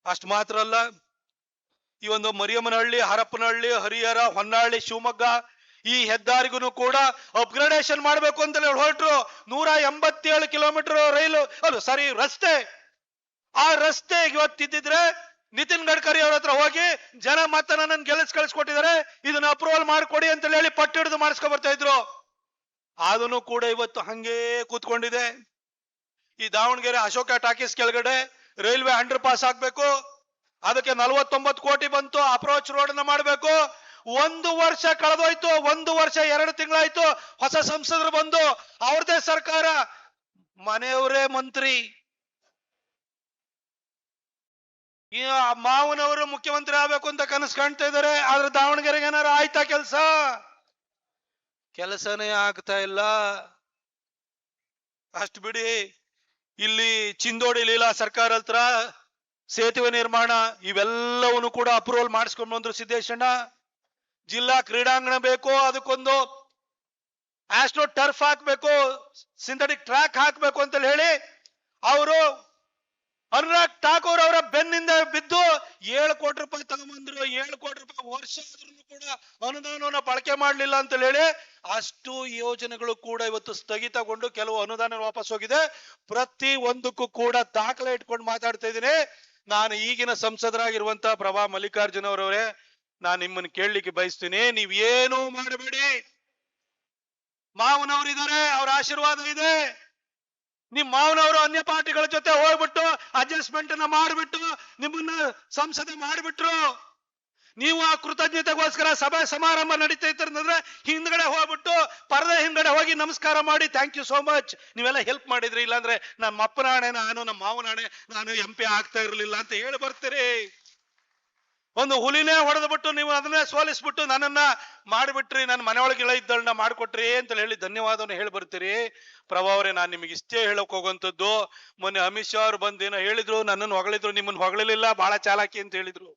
ಅಷ್ಟ್ ಮಾತ್ರ ಅಲ್ಲ. ಈ ಒಂದು ಮರಿಯಮ್ಮನಹಳ್ಳಿ, ಹರಪ್ಪನಹಳ್ಳಿ, ಹರಿಹರ, ಹೊನ್ನಾಳಿ, ಶಿವಮೊಗ್ಗ ಈ ಹೆದ್ದಾರಿಗೂ ಕೂಡ ಅಪ್ಗ್ರೇಡೇಷನ್ ಮಾಡಬೇಕು ಅಂತ ಹೇಳಿ ಹೊರಟ್ರು. ನೂರ ಎಂಬತ್ತೇಳು ಕಿಲೋಮೀಟರ್ ರೈಲು, ಅಲ್ಲ ಸರಿ ರಸ್ತೆ. ಆ ರಸ್ತೆ ಇವತ್ತಿದ್ದಿದ್ರೆ ನಿತಿನ್ ಗಡ್ಕರಿ ಅವ್ರ ಹತ್ರ ಹೋಗಿ ಜನ ಮತ್ತೆ ನನ್ನ ಗೆಲ್ಲಿಸ್ ಕಳಿಸ್ಕೊಟ್ಟಿದ್ದಾರೆ. ಇದನ್ನ ಅಪ್ರೂವಲ್ ಮಾಡ್ಕೊಡಿ ಅಂತ ಹೇಳಿ ಪಟ್ಟು ಹಿಡಿದು ಮಾಡಿಸ್ಕೊ ಬರ್ತಾ ಇದ್ರು. ಅದನ್ನು ಕೂಡ ಇವತ್ತು ಹಂಗೇ ಕೂತ್ಕೊಂಡಿದೆ. ಈ ದಾವಣಗೆರೆ ಅಶೋಕ ಟಾಕೀಸ್ ಕೆಳಗಡೆ ರೈಲ್ವೆ ಅಂಡರ್ ಪಾಸ್ ಆಗ್ಬೇಕು. ಅದಕ್ಕೆ ನಲವತ್ತೊಂಬತ್ತು ಕೋಟಿ ಬಂತು. ಅಪ್ರೋಚ್ ರೋಡ್ನ ಮಾಡ್ಬೇಕು. ಒಂದು ವರ್ಷ ಕಳೆದೋಯ್ತು, ಒಂದು ವರ್ಷ ಎರಡು ತಿಂಗಳಾಯ್ತು, ಹೊಸ ಸಂಸದರು ಬಂದು ಅವ್ರದೇ ಸರ್ಕಾರ, ಮನೆಯವರೇ ಮಂತ್ರಿ. ಮಾವನವರು ಮುಖ್ಯಮಂತ್ರಿ ಆಗ್ಬೇಕು ಅಂತ ಕನಸು ಕಾಣ್ತಾ ಇದ್ದಾರೆ, ಆದ್ರೆ ದಾವಣಗೆರೆಗೆ ಏನಾರ ಆಯ್ತಾ ಕೆಲಸ? ಕೆಲಸನೇ ಆಗ್ತಾ ಇಲ್ಲ. ಅಷ್ಟು ಬಿಡಿ, ಇಲ್ಲಿ ಚಿಂದೋಡಿ ಲೀಲಾ ಸರ್ಕಾರ ಹತ್ರ ಸೇತುವೆ ನಿರ್ಮಾಣ, ಇವೆಲ್ಲವನ್ನು ಕೂಡ ಅಪ್ರೂವಲ್ ಮಾಡಿಸ್ಕೊಂಡು ಬಂದ್ರು ಸಿದ್ದೇಶಣ್ಣ. ಜಿಲ್ಲಾ ಕ್ರೀಡಾಂಗಣ ಬೇಕೋ ಅದಕ್ಕೊಂದು ಆಸ್ಟ್ರೋ ಟರ್ಫ್ ಹಾಕ್ಬೇಕು, ಸಿಂಥೆಟಿಕ್ ಟ್ರ್ಯಾಕ್ ಹಾಕ್ಬೇಕು ಅಂತ ಹೇಳಿ ಅವರು ಅನುರಾಗ್ ಠಾಕೂರ್ ಅವರ ಬೆನ್ನಿಂದ ಬಿದ್ದು ಏಳು ಕೋಟಿ ರೂಪಾಯಿ ತಗೊಂಬಂದ್ರು, ಏಳು ಕೋಟಿ ರೂಪಾಯಿ ವರ್ಷ ಆದ್ರೂ ಕೂಡ ಅನುದಾನವನ್ನ ಬಳಕೆ ಮಾಡಲಿಲ್ಲ ಅಂತ ಹೇಳಿ ಅಷ್ಟು ಯೋಜನೆಗಳು ಕೂಡ ಇವತ್ತು ಸ್ಥಗಿತಗೊಂಡು ಕೆಲವು ಅನುದಾನ ವಾಪಸ್ ಹೋಗಿದೆ. ಪ್ರತಿ ಒಂದಕ್ಕೂ ಕೂಡ ದಾಖಲೆ ಇಟ್ಕೊಂಡು ಮಾತಾಡ್ತಾ ಇದ್ದೀನಿ. ನಾನು ಈಗಿನ ಸಂಸದರಾಗಿರುವಂತ ಪ್ರಭಾ ಮಲ್ಲಿಕಾರ್ಜುನ ಅವರವರೇ ನಾನು ನಿಮ್ಮನ್ನ ಕೇಳಲಿಕ್ಕೆ ಬಯಸ್ತೀನಿ ಏನೂ ಮಾಡಬೇಡಿ. ಮಾವನವರಿದ್ದಾರೆ ಅವ್ರ ಆಶೀರ್ವಾದ ಇದೆ. ನಿಮ್ ಮಾವನವರು ಅನ್ಯ ಪಾರ್ಟಿಗಳ ಜೊತೆ ಹೋಗ್ಬಿಟ್ಟು ಅಡ್ಜಸ್ಟ್ಮೆಂಟ್ ಅನ್ನ ಮಾಡಿಬಿಟ್ಟು ನಿಮ್ಮನ್ನ ಸಂಸದೆ ಮಾಡಿಬಿಟ್ರು. ನೀವು ಆ ಕೃತಜ್ಞತೆಗೋಸ್ಕರ ಸಭೆ ಸಮಾರಂಭ ನಡೀತಾ ಇತ್ತಂದ್ರೆ ಹಿಂದ್ಗಡೆ ಹೋಗ್ಬಿಟ್ಟು ಪರದೆ ಹಿಂದ್ಗಡೆ ಹೋಗಿ ನಮಸ್ಕಾರ ಮಾಡಿ ಥ್ಯಾಂಕ್ ಯು ಸೋ ಮಚ್ ನೀವೆಲ್ಲ ಹೆಲ್ಪ್ ಮಾಡಿದ್ರಿ, ಇಲ್ಲಾಂದ್ರೆ ನಮ್ಮ ಅಪ್ಪನಾಣೆ ನಾನು ನಮ್ಮ ಮಾವನಾಣೆ ನಾನು ಎಂ ಪಿ ಆಗ್ತಾ ಇರಲಿಲ್ಲ ಅಂತ ಹೇಳಿ ಬರ್ತೀರಿ. ಒಂದು ಹುಲಿನೇ ಹೊಡೆದ್ಬಿಟ್ಟು ನೀವು ಅದನ್ನೇ ಸೋಲಿಸ್ಬಿಟ್ಟು ನನ್ನನ್ನ ಮಾಡಿಬಿಟ್ರಿ ನನ್ನ ಮನೆಯೊಳಗೆ ಇಳ ಇದ್ದಳನ್ನ ಮಾಡಿಕೊಟ್ರಿ ಅಂತ ಹೇಳಿ ಧನ್ಯವಾದವನ್ನು ಹೇಳಿ ಬರ್ತೀರಿ ಪ್ರಭಾವರೇ ನಾನು ನಿಮಗೆ ಇಷ್ಟೇ ಹೇಳಕ್ ಹೋಗುವಂಥದ್ದು. ಮೊನ್ನೆ ಅಮಿತ್ ಶಾ ಅವ್ರು ಬಂದೇನೋ ಹೇಳಿದ್ರು, ನನ್ನನ್ನು ಹೊಗಳಿದ್ರು, ನಿಮ್ಮನ್ನ ಹೊಗಳಲಿಲ್ಲ ಬಹಳ ಚಾಲಾಕಿ ಅಂತ ಹೇಳಿದ್ರು.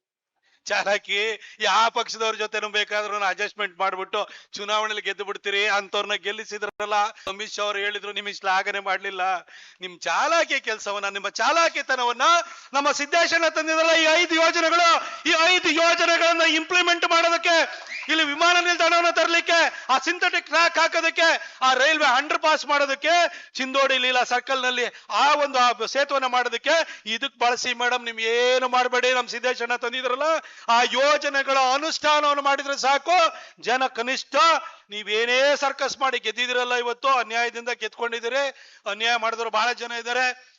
ಚಾಲಾಕಿ ಯಾವ ಪಕ್ಷದವ್ರ ಜೊತೆನೂ ಬೇಕಾದ್ರೂ ಅಡ್ಜಸ್ಟ್ಮೆಂಟ್ ಮಾಡ್ಬಿಟ್ಟು ಚುನಾವಣೆಯಲ್ಲಿ ಗೆದ್ದು ಬಿಡ್ತೀರಿ ಅಂತವ್ರನ್ನ ಗೆಲ್ಲಿಸಿದ್ರಲ್ಲ, ಅಮಿತ್ ಶಾ ಅವ್ರು ಹೇಳಿದ್ರು ನಿಮಗೆ ಶ್ಲಾಘನೆ ಮಾಡ್ಲಿಲ್ಲ. ನಿಮ್ ಚಾಲಾಕಿ ಕೆಲಸವನ್ನ, ನಿಮ್ಮ ಚಾಲಾಕಿತನವನ್ನ ನಮ್ಮ ಸಿದ್ದೇಶನ ತಂದಿದ್ರಲ್ಲ ಈ ಐದು ಯೋಜನೆಗಳು. ಈ ಐದು ಯೋಜನೆಗಳನ್ನ ಇಂಪ್ಲಿಮೆಂಟ್ ಮಾಡೋದಕ್ಕೆ, ಇಲ್ಲಿ ವಿಮಾನ ನಿಲ್ದಾಣವನ್ನ ತರಲಿಕ್ಕೆ, ಆ ಸಿಂಥೆಟಿಕ್ ಟ್ರ್ಯಾಕ್ ಹಾಕೋದಕ್ಕೆ, ಆ ರೈಲ್ವೆ ಅಂಡರ್ ಪಾಸ್ ಮಾಡೋದಕ್ಕೆ, ಚಿಂದೋಡಿ ಲೀಲಾ ಸರ್ಕಲ್ನಲ್ಲಿ ಆ ಒಂದು ಸೇತುವನ್ನ ಮಾಡೋದಕ್ಕೆ, ಇದಕ್ ಬಳಸಿ ಮೇಡಮ್ ನಿಮ್ ಏನು ಮಾಡಬೇಡಿ, ನಮ್ ಸಿದ್ದೇಶಣ್ಣ ತಂದಿದ್ರಲ್ಲ ಆ ಯೋಜನೆಗಳ ಅನುಷ್ಠಾನವನ್ನು ಮಾಡಿದ್ರೆ ಸಾಕು. ಜನ ಕನಿಷ್ಠ ನೀವೇನೇ ಸರ್ಕಸ್ ಮಾಡಿ ಗೆದ್ದಿದಿರಲ್ಲ ಇವತ್ತು, ಅನ್ಯಾಯದಿಂದ ಗೆದ್ಕೊಂಡಿದ್ದೀರಿ. ಅನ್ಯಾಯ ಮಾಡಿದ್ರು ಬಹಳ ಜನ ಇದ್ದಾರೆ.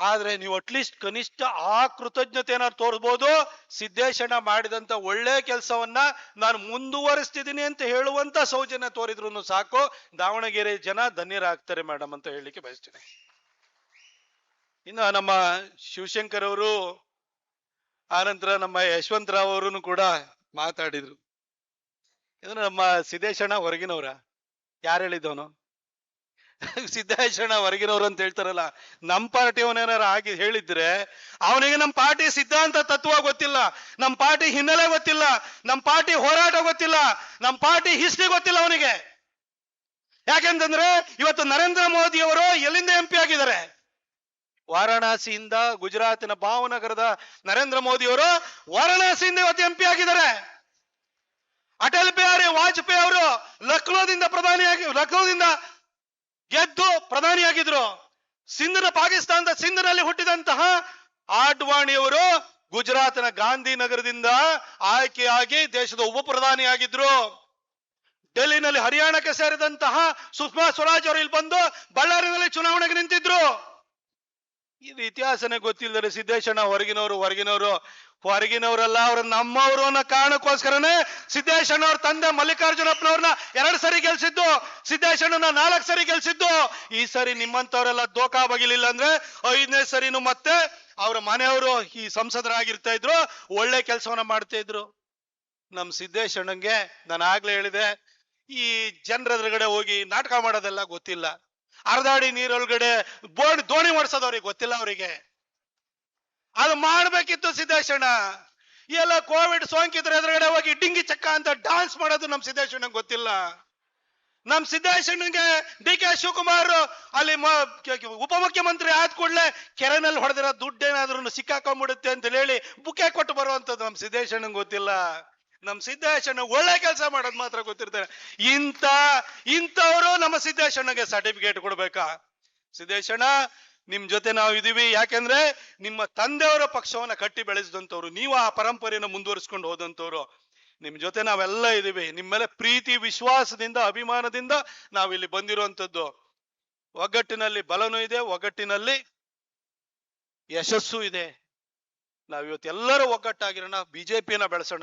ಆದ್ರೆ ನೀವು ಅಟ್ಲೀಸ್ಟ್ ಕನಿಷ್ಠ ಆ ಕೃತಜ್ಞತೆ ಏನಾದ್ರು ತೋರಿಸ್ಬೋದು ಸಿದ್ದೇಶಣ್ಣ ಮಾಡಿದಂತ ಒಳ್ಳೆ ಕೆಲಸವನ್ನ ನಾನು ಮುಂದುವರಿಸ್ತಿದ್ದೀನಿ ಅಂತ ಹೇಳುವಂತ ಸೌಜನ್ಯ ತೋರಿದ್ರು ಸಾಕು. ದಾವಣಗೆರೆ ಜನ ಧನ್ಯರಾಗ್ತಾರೆ ಮೇಡಮ್ ಅಂತ ಹೇಳಲಿಕ್ಕೆ ಬಯಸ್ತೀನಿ. ಇನ್ನು ನಮ್ಮ ಶಿವಶಂಕರ್ ಅವರು ಆನಂತರ ನಮ್ಮ ಯಶವಂತರಾವ್ ಅವರು ಕೂಡ ಮಾತಾಡಿದ್ರು. ಇದನ್ನ ನಮ್ಮ ಸಿದ್ದೇಶಣ್ಣ ಹೊರಗಿನವ್ರ. ಯಾರು ಹೇಳಿದವನು ಸಿದ್ದೇಶಣ್ಣ ಹೊರಗಿನವ್ರು ಅಂತ ಹೇಳ್ತಾರಲ್ಲ ನಮ್ಮ ಪಾರ್ಟಿ ಅವನೇನಾರ ಆಗಿ ಹೇಳಿದ್ರೆ, ಅವನಿಗೆ ನಮ್ಮ ಪಾರ್ಟಿ ಸಿದ್ಧಾಂತ ತತ್ವ ಗೊತ್ತಿಲ್ಲ ನಮ್ಮ ಪಾರ್ಟಿ ಹಿನ್ನೆಲೆ ಗೊತ್ತಿಲ್ಲ ನಮ್ಮ ಪಾರ್ಟಿ ಹೋರಾಟ ಗೊತ್ತಿಲ್ಲ ನಮ್ಮ ಪಾರ್ಟಿ ಹಿಸ್ಟ್ರಿ ಗೊತ್ತಿಲ್ಲ ಅವನಿಗೆ. ಯಾಕೆಂತಂದ್ರೆ ಇವತ್ತು ನರೇಂದ್ರ ಮೋದಿ ಅವರು ಎಲ್ಲಿಂದ ಎಂ ಆಗಿದ್ದಾರೆ? ವಾರಾಣಸಿಯಿಂದ ಗುಜರಾತಿನ ಭಾವನಗರದ ನರೇಂದ್ರ ಮೋದಿ ಅವರು ವಾರಾಣಸಿಯಿಂದ ಇವತ್ತು ಎಂ ಆಗಿದ್ದಾರೆ. ಅಟಲ್ ಬಿಹಾರಿ ವಾಜಪೇಯಿ ಅವರು ಲಕ್ನೋದಿಂದ ಪ್ರಧಾನಿಯಾಗಿ, ಲಕ್ನೋದಿಂದ ಗೆದ್ದು ಪ್ರಧಾನಿಯಾಗಿದ್ರು. ಸಿಂಧನ ಪಾಕಿಸ್ತಾನದ ಸಿಂಧನಲ್ಲಿ ಹುಟ್ಟಿದಂತಹ ಆಡ್ವಾಣಿಯವರು ಗುಜರಾತ್ನ ಗಾಂಧಿನಗರದಿಂದ ಆಯ್ಕೆಯಾಗಿ ದೇಶದ ಉಪ ಪ್ರಧಾನಿಯಾಗಿದ್ರು. ಡೆಲ್ಲಿನಲ್ಲಿ ಹರಿಯಾಣಕ್ಕೆ ಸೇರಿದಂತಹ ಸುಷ್ಮಾ ಸ್ವರಾಜ್ ಅವರು ಇಲ್ಲಿ ಬಂದು ಬಳ್ಳಾರಿನಲ್ಲಿ ಚುನಾವಣೆಗೆ ನಿಂತಿದ್ರು. ಇದು ಇತಿಹಾಸನೇ ಗೊತ್ತಿಲ್ಲದರೆ ಸಿದ್ದೇಶಣ್ಣ ಹೊರಗಿನವರು ಹೊರಗಿನವರು, ಹೊರಗಿನವರಲ್ಲ ಅವ್ರ ನಮ್ಮವರು ಅನ್ನೋ ಕಾರಣಕ್ಕೋಸ್ಕರನೇ ಸಿದ್ದೇಶಣ್ಣ ಅವ್ರ ತಂದೆ ಮಲ್ಲಿಕಾರ್ಜುನಪ್ಪನವ್ರನ್ನ ಎರಡ್ ಸರಿ ಗೆಲ್ಸಿದ್ದು, ಸಿದ್ದೇಶಣ್ಣನ ನಾಲ್ಕು ಸರಿ ಗೆಲ್ಸಿದ್ದು. ಈ ಸರಿ ನಿಮ್ಮಂತವರೆಲ್ಲ ದೋಖಾ ಬಗಿಲಿಲ್ಲ ಅಂದ್ರೆ ಐದನೇ ಸರಿನು ಮತ್ತೆ ಅವ್ರ ಮನೆಯವರು ಈ ಸಂಸದರಾಗಿರ್ತಾ ಇದ್ರು, ಒಳ್ಳೆ ಕೆಲಸವನ್ನ ಮಾಡ್ತಾ ಇದ್ರು. ನಮ್ ಸಿದ್ದೇಶಣ್ಣಂಗೆ ನಾನು ಆಗ್ಲೇ ಹೇಳಿದೆ, ಈ ಜನರ ಎದುರುಗಡೆ ಹೋಗಿ ನಾಟಕ ಮಾಡೋದೆಲ್ಲ ಗೊತ್ತಿಲ್ಲ. ಅರ್ಧಾಡಿ ನೀರೊಳಗಡೆ ಬೋರ್ಡ್ ದೋಣಿ ಓಡಿಸೋದು ಅವ್ರಿಗೆ ಗೊತ್ತಿಲ್ಲ ಅವರಿಗೆ. ಅದು ಮಾಡ್ಬೇಕಿತ್ತು ಸಿದ್ದೇಶಣ್ಣ. ಎಲ್ಲ ಕೋವಿಡ್ ಸೋಂಕಿತರ ಎದುರುಗಡೆ ಹೋಗಿ ಡಿಂಗಿ ಚಕ್ಕ ಅಂತ ಡಾನ್ಸ್ ಮಾಡೋದು ನಮ್ ಸಿದ್ದೇಶಣ್ಣಂಗೆ ಗೊತ್ತಿಲ್ಲ. ನಮ್ ಸಿದ್ದೇಶಣ್ಣಗೆ ಡಿ ಕೆ ಶಿವಕುಮಾರ್ ಅಲ್ಲಿ ಉಪಮುಖ್ಯಮಂತ್ರಿ ಆದ ಕೂಡಲೇ ಕೆರೆನಲ್ಲಿ ಹೊಡೆದಿರೋ ದುಡ್ಡೇನಾದ್ರೂ ಸಿಕ್ಕಾಕೊಂಡ್ಬಿಡುತ್ತೆ ಅಂತ ಹೇಳಿ ಬುಕೆ ಕೊಟ್ಟು ಬರುವಂತದ್ದು ನಮ್ ಸಿದ್ದೇಶಣ್ಣಂಗೆ ಗೊತ್ತಿಲ್ಲ. ನಮ್ ಸಿದ್ದೇಶಣ್ಣ ಒಳ್ಳೆ ಕೆಲಸ ಮಾಡೋದು ಮಾತ್ರ ಗೊತ್ತಿರ್ತಾರೆ ಇಂಥ, ಇಂಥವರು ನಮ್ಮ ಸಿದ್ದೇಶಣ್ಣಗೆ ಸರ್ಟಿಫಿಕೇಟ್ ಕೊಡ್ಬೇಕಾ? ಸಿದ್ದೇಶಣ್ಣ, ನಿಮ್ ಜೊತೆ ನಾವು ಇದೀವಿ. ಯಾಕೆಂದ್ರೆ ನಿಮ್ಮ ತಂದೆಯವರ ಪಕ್ಷವನ್ನ ಕಟ್ಟಿ ಬೆಳೆಸಿದಂಥವ್ರು, ನೀವು ಆ ಪರಂಪರೆಯನ್ನು ಮುಂದುವರಿಸ್ಕೊಂಡು ಹೋದಂಥವ್ರು. ನಿಮ್ ಜೊತೆ ನಾವೆಲ್ಲ ಇದೀವಿ. ನಿಮ್ಮ ಮೇಲೆ ಪ್ರೀತಿ, ವಿಶ್ವಾಸದಿಂದ, ಅಭಿಮಾನದಿಂದ ನಾವಿಲ್ಲಿ ಬಂದಿರುವಂತದ್ದು ಒಗ್ಗಟ್ಟಿನಲ್ಲಿ ಬಲನೂ ಇದೆ, ಒಗ್ಗಟ್ಟಿನಲ್ಲಿ ಯಶಸ್ಸು ಇದೆ. ನಾವ್ ಇವತ್ತೆಲ್ಲರೂ ಒಗ್ಗಟ್ಟಾಗಿರೋಣ, ಬಿಜೆಪಿಯನ್ನ ಬೆಳೆಸೋಣ.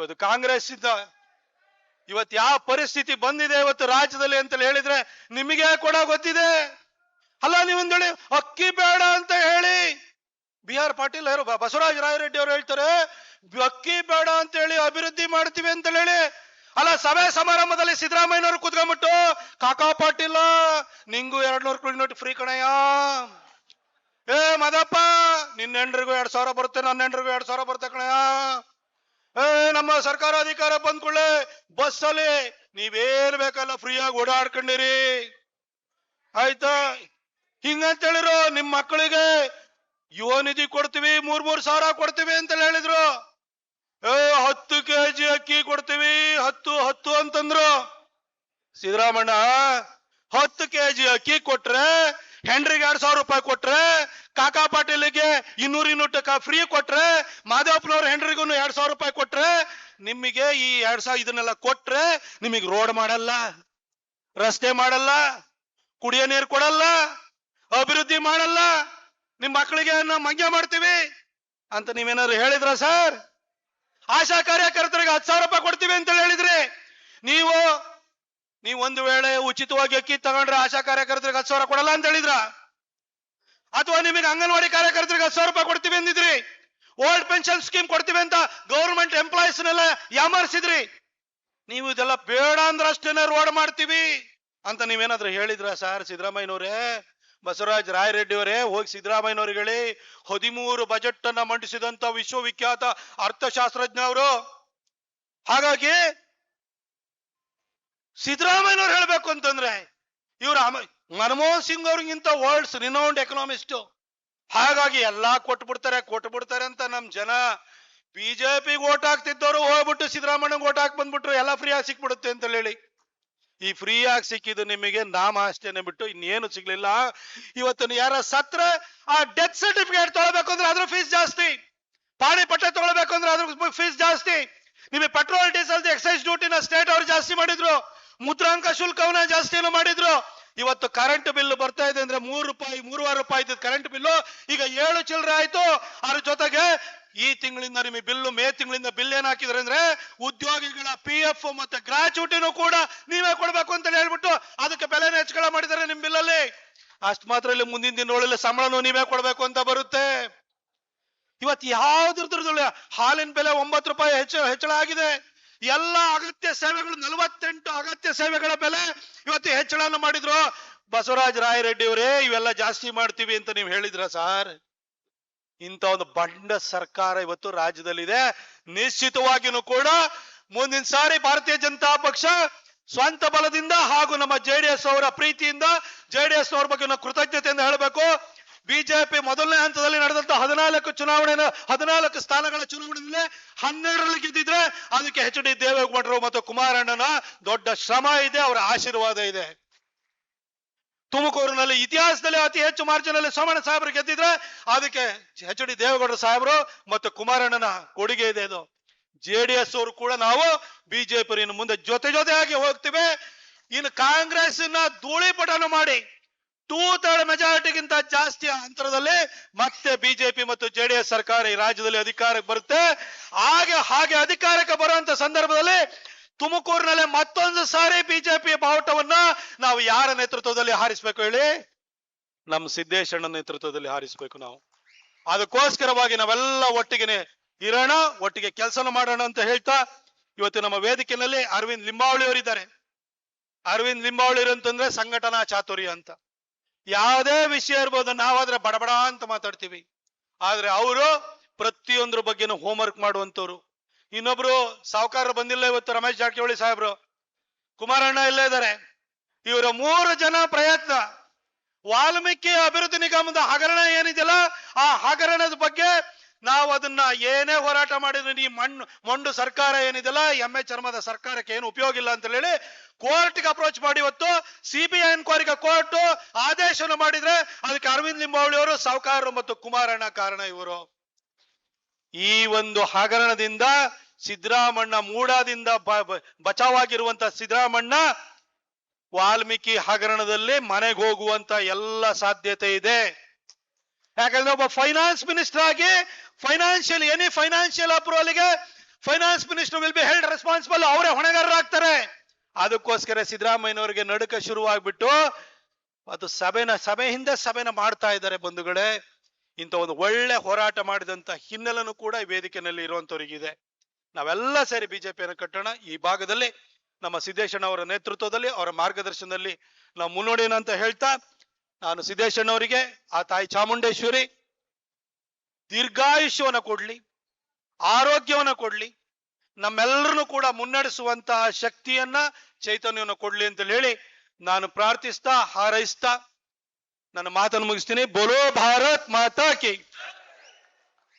ಇವತ್ತು ಕಾಂಗ್ರೆಸ್ ಇಂದ ಇವತ್ತು ಯಾವ ಪರಿಸ್ಥಿತಿ ಬಂದಿದೆ ಇವತ್ತು ರಾಜ್ಯದಲ್ಲಿ ಅಂತ ಹೇಳಿದ್ರೆ ನಿಮಗೆ ಕೂಡ ಗೊತ್ತಿದೆ. ಅಲ್ಲ ನೀವೊಂದೇಳಿ ಅಕ್ಕಿ ಬೇಡ ಅಂತ ಹೇಳಿ ಬಿ ಆರ್ ಪಾಟೀಲ್ ಅವರು ಬಸವರಾಜ ರಾಯರೆಡ್ಡಿ ಅವರು ಹೇಳ್ತಾರೆ, ಅಕ್ಕಿ ಬೇಡ ಅಂತ ಹೇಳಿ ಅಭಿವೃದ್ಧಿ ಮಾಡ್ತೀವಿ ಅಂತ ಹೇಳಿ. ಅಲ್ಲ, ಸಭೆ ಸಮಾರಂಭದಲ್ಲಿ ಸಿದ್ದರಾಮಯ್ಯನವರು ಕುತ್ಕೊಂಡ್ಬಿಟ್ಟು ಕಾಕಾ ಪಾಟೀಲ, ನಿಂಗೂ ಎರಡ್ ನೂರು ಕುಳಿ ನೋಟ್ ಫ್ರೀ ಕಣಯ್ಯ. ಏ, ಮದಪ್ಪ, ನಿನ್ನ ಹೆಂಡ್ರಿಗೂ ಎರಡ್ ಸಾವಿರ ಬರುತ್ತೆ, ನನ್ನ ಹೆಂಡ್ರಿಗೂ ಎರಡ್ ಸಾವಿರ ಬರುತ್ತೆ ಕಣಯ್ಯ. ನಮ್ಮ ಸರ್ಕಾರ ಅಧಿಕಾರ ಬಂದ್ಕೊಳ್ಳೆ ಬಸ್ ಅಲ್ಲಿ ನೀವೇನ್ ಬೇಕಲ್ಲ ಫ್ರೀಯಾಗಿ ಓಡಾಡ್ಕೊಂಡಿರಿ. ಆಯ್ತಾ? ಹಿಂಗಂತ ಹೇಳಿರೋ ನಿಮ್ ಮಕ್ಕಳಿಗೆ ಯುವ ನಿಧಿ ಕೊಡ್ತೀವಿ, ಮೂರ್ ಮೂರ್ ಸಾವಿರ ಕೊಡ್ತೀವಿ ಅಂತ ಹೇಳಿದ್ರು. ಏ, ಹತ್ತು ಕೆಜಿ ಅಕ್ಕಿ ಕೊಡ್ತೀವಿ, ಹತ್ತು ಹತ್ತು ಅಂತಂದ್ರು. ಸಿದ್ದರಾಮಣ್ಣ, ಹತ್ತು ಕೆಜಿ ಅಕ್ಕಿ ಕೊಟ್ರೆ ಹೆಂಡ್ರಿಗೆ ಎರಡ್ ಸಾವಿರ ರೂಪಾಯಿ ಕೊಟ್ರೆ, ಕಾಕಾ ಪಾಟೀಲಿಗೆ ಇನ್ನೂರು ಟಕ್ಕ ಫ್ರೀ ಕೊಟ್ರೆ, ಮಾದೇವಪ್ಪನವ್ರ ಹೆಂಡ್ರಿಗೂ ಎರಡ್ ಸಾವಿರ ರೂಪಾಯಿ ಕೊಟ್ರೆ ನಿಮಗೆ ಈ ಎರಡ್ ಸಾವಿರ ಇದನ್ನೆಲ್ಲ ಕೊಟ್ರೆ ನಿಮಗೆ ರೋಡ್ ಮಾಡಲ್ಲ, ರಸ್ತೆ ಮಾಡಲ್ಲ, ಕುಡಿಯೋ ನೀರು ಕೊಡಲ್ಲ, ಅಭಿವೃದ್ಧಿ ಮಾಡಲ್ಲ, ನಿಮ್ ಮಕ್ಕಳಿಗೆ ನಾವು ಮಂಗ್ಯ ಮಾಡ್ತೀವಿ ಅಂತ ನೀವೇನಾದ್ರು ಹೇಳಿದ್ರ ಸರ್? ಆಶಾ ಕಾರ್ಯಕರ್ತರಿಗೆ ಹತ್ತು ಸಾವಿರ ರೂಪಾಯಿ ಕೊಡ್ತೀವಿ ಅಂತ ಹೇಳಿದ್ರಿ. ನೀವು ನೀವು ಒಂದು ವೇಳೆ ಉಚಿತವಾಗಿ ಅಕ್ಕಿ ತಗೊಂಡ್ರೆ ಆಶಾ ಕಾರ್ಯಕರ್ತರಿಗೆ ಹತ್ತು ಸಾವಿರ ಕೊಡಲ್ಲ ಅಂತ ಹೇಳಿದ್ರ? ಅಥವಾ ನಿಮಗೆ ಅಂಗನವಾಡಿ ಕಾರ್ಯಕರ್ತರಿಗೆ ಹತ್ತು ಸಾವಿರ ರೂಪಾಯಿ ಕೊಡ್ತೀವಿ ಅಂದಿದ್ರಿ? ಓಲ್ಡ್ ಪೆನ್ಷನ್ ಸ್ಕೀಮ್ ಕೊಡ್ತೀವಿ ಅಂತ ಗೌರ್ಮೆಂಟ್ ಎಂಪ್ಲಾಯೀಸ್ನೆಲ್ಲ ಯಾಮಾರಿಸಿದ್ರಿ? ನೀವು ಇದೆಲ್ಲ ಬೇಡ ಅಂದ್ರೆ ಅಷ್ಟೇನೆ ರೋಡ್ ಮಾಡ್ತೀವಿ ಅಂತ ನೀವೇನಾದ್ರೂ ಹೇಳಿದ್ರ ಸರ್ ಸಿದ್ದರಾಮಯ್ಯನವರೇ? ಬಸವರಾಜ್ ರಾಯರೆಡ್ಡಿ ಅವರೇ ಹೋಗಿ ಸಿದ್ದರಾಮಯ್ಯನವ್ರಿಗೆ ಹೇಳಿ. ಹದಿಮೂರು ಬಜೆಟ್ ಅನ್ನ ಮಂಡಿಸಿದಂತ ವಿಶ್ವವಿಖ್ಯಾತ ಅರ್ಥಶಾಸ್ತ್ರಜ್ಞ ಅವರು. ಹಾಗಾಗಿ ಸಿದ್ದರಾಮಯ್ಯನವ್ರು ಹೇಳ್ಬೇಕು ಅಂತಂದ್ರೆ, ಇವ್ರ ಮನಮೋಹನ್ ಸಿಂಗ್ ಅವ್ರಿಗಿಂತ ವರ್ಲ್ಡ್ಸ್ ರಿನೌಂಡ್ ಎಕನಾಮಿಸ್ಟ್ ಹಾಗಾಗಿ ಎಲ್ಲಾ ಕೊಟ್ಬಿಡ್ತಾರೆ ಕೊಟ್ಬಿಡ್ತಾರೆ ಅಂತ ನಮ್ ಜನ ಬಿಜೆಪಿಗೆ ಓಟ್ ಹಾಕ್ತಿದ್ದವರು ಹೋಗ್ಬಿಟ್ಟು ಸಿದ್ದರಾಮಯ್ಯಗೆ ಓಟ್ ಹಾಕಿ ಬಂದ್ಬಿಟ್ರು ಎಲ್ಲ ಫ್ರೀ ಆಗಿ ಸಿಕ್ಬಿಡುತ್ತೆ ಅಂತ ಹೇಳಿ. ಈ ಫ್ರೀ ಆಗಿ ಸಿಕ್ಕಿದ್ದು ನಿಮಗೆ ನಾಮ ಅಷ್ಟೇನೆ ಬಿಟ್ಟು ಇನ್ನೇನು ಸಿಗ್ಲಿಲ್ಲ. ಇವತ್ತು ಯಾರ ಸತ್ರ ಆ ಡೆತ್ ಸರ್ಟಿಫಿಕೇಟ್ ತಗೊಳ್ಬೇಕು ಅಂದ್ರೆ ಅದ್ರ ಫೀಸ್ ಜಾಸ್ತಿ. ಪಾಣಿ ಪಟ್ಟೆ ತಗೊಳ್ಬೇಕು ಅಂದ್ರೆ ಅದ್ರ ಫೀಸ್ ಜಾಸ್ತಿ. ನಿಮಗೆ ಪೆಟ್ರೋಲ್ ಡೀಸೆಲ್ ಎಕ್ಸೈಸ್ ಡ್ಯೂಟಿನ ಸ್ಟೇಟ್ ಅವರು ಜಾಸ್ತಿ ಮಾಡಿದ್ರು. ಮುದ್ರಾಂಕ ಶುಲ್ಕವನ್ನ ಜಾಸ್ತಿಯನ್ನು ಮಾಡಿದ್ರು. ಇವತ್ತು ಕರೆಂಟ್ ಬಿಲ್ ಬರ್ತಾ ಇದೆ ಅಂದ್ರೆ ಮೂರು ರೂಪಾಯಿ, ಮೂರುವರೆ ರೂಪಾಯಿ ಇದ್ದ ಕರೆಂಟ್ ಬಿಲ್ಲು ಈಗ ಏಳು ಚಿಲ್ಲರೆ ಆಯ್ತು. ಅದ್ರ ಜೊತೆಗೆ ಈ ತಿಂಗಳಿಂದ ನಿಮಗೆ ಬಿಲ್ಲು ಮೇ ತಿಂಗಳಿಂದ ಬಿಲ್ ಏನ್ ಹಾಕಿದ್ರೆ ಅಂದ್ರೆ ಉದ್ಯೋಗಿಗಳ ಪಿ ಎಫ್ ಮತ್ತೆ ಗ್ರಾಚ್ಯುಟಿನೂ ಕೂಡ ನೀವೇ ಕೊಡ್ಬೇಕು ಅಂತ ಹೇಳ್ಬಿಟ್ಟು ಅದಕ್ಕೆ ಬೆಲೆನ ಹೆಚ್ಚಳ ಮಾಡಿದ್ದಾರೆ ನಿಮ್ ಬಿಲ್ಲಲ್ಲಿ ಅಷ್ಟ್ ಮಾತ್ರ ಇಲ್ಲಿ ಮುಂದಿನ ದಿನಗಳಲ್ಲಿ ಸಂಬಳನೂ ನೀವೇ ಕೊಡ್ಬೇಕು ಅಂತ ಬರುತ್ತೆ. ಇವತ್ತು ಯಾವ್ದ್ರದ್ರದ್ದು ಹಾಲಿನ ಬೆಲೆ ಒಂಬತ್ತು ರೂಪಾಯಿ ಹೆಚ್ಚಳ ಹೆಚ್ಚಳ ಆಗಿದೆ. ಎಲ್ಲ ಅಗತ್ಯ ಸೇವೆಗಳು, ನಲವತ್ತೆಂಟು ಅಗತ್ಯ ಸೇವೆಗಳ ಬೆಲೆ ಇವತ್ತು ಹೆಚ್ಚಳನ ಮಾಡಿದ್ರು. ಬಸವರಾಜ ರಾಯರೆಡ್ಡಿ ಅವರೇ, ಇವೆಲ್ಲ ಜಾಸ್ತಿ ಮಾಡ್ತೀವಿ ಅಂತ ನೀವು ಹೇಳಿದ್ರ ಸರ್? ಇಂಥ ಒಂದು ಬಂಡ ಸರ್ಕಾರ ಇವತ್ತು ರಾಜ್ಯದಲ್ಲಿದೆ. ನಿಶ್ಚಿತವಾಗಿಯೂ ಕೂಡ ಮುಂದಿನ ಸಾರಿ ಭಾರತೀಯ ಜನತಾ ಪಕ್ಷ ಸ್ವಂತ ಬಲದಿಂದ ಹಾಗೂ ನಮ್ಮ ಜೆಡಿಎಸ್ ಅವರ ಪ್ರೀತಿಯಿಂದ ಜೆಡಿಎಸ್ ಅವ್ರ ಬಗ್ಗೆ ನಾವು ಕೃತಜ್ಞತೆಯಿಂದ ಹೇಳಬೇಕು. ಬಿಜೆಪಿ ಮೊದಲನೇ ಹಂತದಲ್ಲಿ ನಡೆದಂತ ಹದಿನಾಲ್ಕು ಚುನಾವಣೆ ಹದಿನಾಲ್ಕು ಸ್ಥಾನಗಳ ಚುನಾವಣೆಯಲ್ಲಿ ಹನ್ನೆರಡರಲ್ಲಿ ಗೆದ್ದಿದ್ರೆ ಅದಕ್ಕೆ ಎಚ್ ಡಿ ದೇವೇಗೌಡರು ಮತ್ತು ಕುಮಾರಣ್ಣನ ದೊಡ್ಡ ಶ್ರಮ ಇದೆ, ಅವರ ಆಶೀರ್ವಾದ ಇದೆ. ತುಮಕೂರಿನಲ್ಲಿ ಇತಿಹಾಸದಲ್ಲಿ ಅತಿ ಹೆಚ್ಚು ಮಾರ್ಜಿನ್ ಅಲ್ಲಿ ಸೋಮಣ್ಣ ಸಾಹೇಬರು ಗೆದ್ದಿದ್ರೆ ಅದಕ್ಕೆ ಎಚ್ ಡಿ ದೇವೇಗೌಡರ ಸಾಹೇಬರು ಮತ್ತು ಕುಮಾರಣ್ಣನ ಕೊಡುಗೆ ಇದೆ ಇದು ಜೆಡಿಎಸ್ ಅವರು ಕೂಡ ನಾವು ಬಿಜೆಪಿ ಮುಂದೆ ಜೊತೆ ಜೊತೆಯಾಗಿ ಹೋಗ್ತೀವಿ. ಇನ್ನು ಕಾಂಗ್ರೆಸ್ ಧೂಳಿಪಟನ ಮಾಡಿ. ಟೂ ಥರ್ಡ್ ಮೆಜಾರಿಟಿಗಿಂತ ಜಾಸ್ತಿ ಅಂತರದಲ್ಲಿ ಮತ್ತೆ ಬಿಜೆಪಿ ಮತ್ತು ಜೆಡಿಎಸ್ ಸರ್ಕಾರ ಈ ರಾಜ್ಯದಲ್ಲಿ ಅಧಿಕಾರಕ್ಕೆ ಬರುತ್ತೆ. ಹಾಗೆ ಹಾಗೆ ಅಧಿಕಾರಕ್ಕೆ ಬರುವಂತ ಸಂದರ್ಭದಲ್ಲಿ ತುಮಕೂರಿನಲ್ಲಿ ಮತ್ತೊಂದು ಸಾರಿ ಬಿಜೆಪಿ ಬಾವುಟವನ್ನ ನಾವು ಯಾರ ನೇತೃತ್ವದಲ್ಲಿ ಹಾರಿಸ್ಬೇಕು ಹೇಳಿ? ನಮ್ಮ ಸಿದ್ದೇಶಣ್ಣ ನೇತೃತ್ವದಲ್ಲಿ ಹಾರಿಸ್ಬೇಕು ನಾವು. ಅದಕ್ಕೋಸ್ಕರವಾಗಿ ನಾವೆಲ್ಲ ಒಟ್ಟಿಗೆನೆ ಇರೋಣ, ಒಟ್ಟಿಗೆ ಕೆಲಸ ಮಾಡೋಣ ಅಂತ ಹೇಳ್ತಾ ಇವತ್ತು ನಮ್ಮ ವೇದಿಕೆಯಲ್ಲಿ ಅರವಿಂದ್ ಲಿಂಬಾವಳಿ ಅವರಿದ್ದಾರೆ. ಅರವಿಂದ್ ಲಿಂಬಾವಳಿ ಅಂತಂದ್ರೆ ಸಂಘಟನಾ ಚಾತುರ್ಯ ಅಂತ. ಯಾವುದೇ ವಿಷಯ ಇರ್ಬೋದು, ನಾವಾದ್ರೆ ಬಡಬಡ ಅಂತ ಮಾತಾಡ್ತೀವಿ. ಆದ್ರೆ ಅವರು ಪ್ರತಿಯೊಂದ್ರ ಬಗ್ಗೆನೂ ಹೋಮ್ವರ್ಕ್ ಮಾಡುವಂತವ್ರು ಇನ್ನೊಬ್ರು ಸಾವುಕಾರ ಬಂದಿಲ್ಲ ಇವತ್ತು ರಮೇಶ್ ಜಾರಕಿಹೊಳಿ ಸಾಹೇಬ್ರು. ಕುಮಾರಣ್ಣ ಇಲ್ಲೇ ಇದ್ದಾರೆ ಇವರ ಮೂರು ಜನ ಪ್ರಯತ್ನ. ವಾಲ್ಮೀಕಿ ಅಭಿವೃದ್ಧಿ ನಿಗಮದ ಹಗರಣ ಏನಿದೆಯಲ್ಲ, ಆ ಹಗರಣದ ಬಗ್ಗೆ ನಾವು ಅದನ್ನ ಏನೇ ಹೋರಾಟ ಮಾಡಿದ್ರೆ, ಈ ಮಣ್ಣು, ಮೊಂಡು ಸರ್ಕಾರ ಏನಿದೆಯಲ್ಲ ಎಮ್ಮೆ ಚರ್ಮದ ಸರ್ಕಾರಕ್ಕೆ ಏನು ಉಪಯೋಗ ಇಲ್ಲ ಅಂತ ಹೇಳಿ ಕೋರ್ಟ್ಗೆ ಅಪ್ರೋಚ್ ಮಾಡಿ ಇವತ್ತು ಸಿಬಿಐ ಎನ್ಕ್ವೈರಿಗೆ ಕೋರ್ಟ್ ಆದೇಶವನ್ನು ಮಾಡಿದ್ರೆ ಅದಕ್ಕೆ ಅರವಿಂದ್ ಲಿಂಬಾವಳಿ ಅವರು ಸಾವುಕಾರರು ಮತ್ತು ಕುಮಾರಣ್ಣ ಕಾರಣ ಇವರು. ಈ ಒಂದು ಹಗರಣದಿಂದ ಸಿದ್ದರಾಮಣ್ಣ ಮೂಡಾದಿಂದ ಬಚಾವಾಗಿರುವಂತ ಸಿದ್ದರಾಮಣ್ಣ ವಾಲ್ಮೀಕಿ ಹಗರಣದಲ್ಲಿ ಮನೆಗೆ ಹೋಗುವಂತ ಎಲ್ಲ ಸಾಧ್ಯತೆ ಇದೆ. ಯಾಕಂದ್ರೆ ಒಬ್ಬ ಫೈನಾನ್ಸ್ ಮಿನಿಸ್ಟರ್ ಆಗಿ financial any financial ಅಪ್ರೂವಲ್ಗೆ finance minister will be held responsible ಅವರೇ ಹೊಣೆಗಾರರಾಗ್ತಾರೆ. ಅದಕ್ಕೋಸ್ಕರ ಸಿದ್ದರಾಮಯ್ಯನವರಿಗೆ ನಡುಕ ಶುರುವಾಗ್ಬಿಟ್ಟು ಅದು ಸಭೆನ, ಸಭೆ ಹಿಂದೆ ಸಭೆನ ಮಾಡ್ತಾ ಇದ್ದಾರೆ ಬಂಧುಗಳೇ. ಇಂಥ ಒಂದು ಒಳ್ಳೆ ಹೋರಾಟ ಮಾಡಿದಂತ ಹಿನ್ನೆಲೆನೂ ಕೂಡ ಈ ವೇದಿಕೆಯಲ್ಲಿ ಇರುವಂತವರಿಗಿದೆ ನಾವೆಲ್ಲ ಸೇರಿ ಬಿಜೆಪಿಯನ್ನು ಕಟ್ಟೋಣ. ಈ ಭಾಗದಲ್ಲಿ ನಮ್ಮ ಸಿದ್ದೇಶಣ್ಣ ಅವರ ನೇತೃತ್ವದಲ್ಲಿ, ಅವರ ಮಾರ್ಗದರ್ಶನದಲ್ಲಿ ನಾವು ಮುನ್ನೋಡಿನ ಅಂತ ಹೇಳ್ತಾ ನಾನು ಸಿದ್ದೇಶಣ್ಣವರಿಗೆ ಆ ತಾಯಿ ಚಾಮುಂಡೇಶ್ವರಿ, ದೀರ್ಘಾಯುಷ್ಯವನ್ನ ಕೊಡ್ಲಿ, ಆರೋಗ್ಯವನ್ನ ಕೊಡ್ಲಿ ನಮ್ಮೆಲ್ಲರನ್ನು ಕೂಡ ಮುನ್ನಡೆಸುವಂತಹ ಶಕ್ತಿಯನ್ನ ಚೈತನ್ಯವನ್ನು ಕೊಡ್ಲಿ ಅಂತ ಹೇಳಿ ನಾನು ಪ್ರಾರ್ಥಿಸ್ತಾ ಹಾರೈಸ್ತಾ ನನ್ನ ಮಾತನ್ನು ಮುಗಿಸ್ತೀನಿ. ಬೋಲೋ ಭಾರತ್ ಮಾತಾ ಕಿ.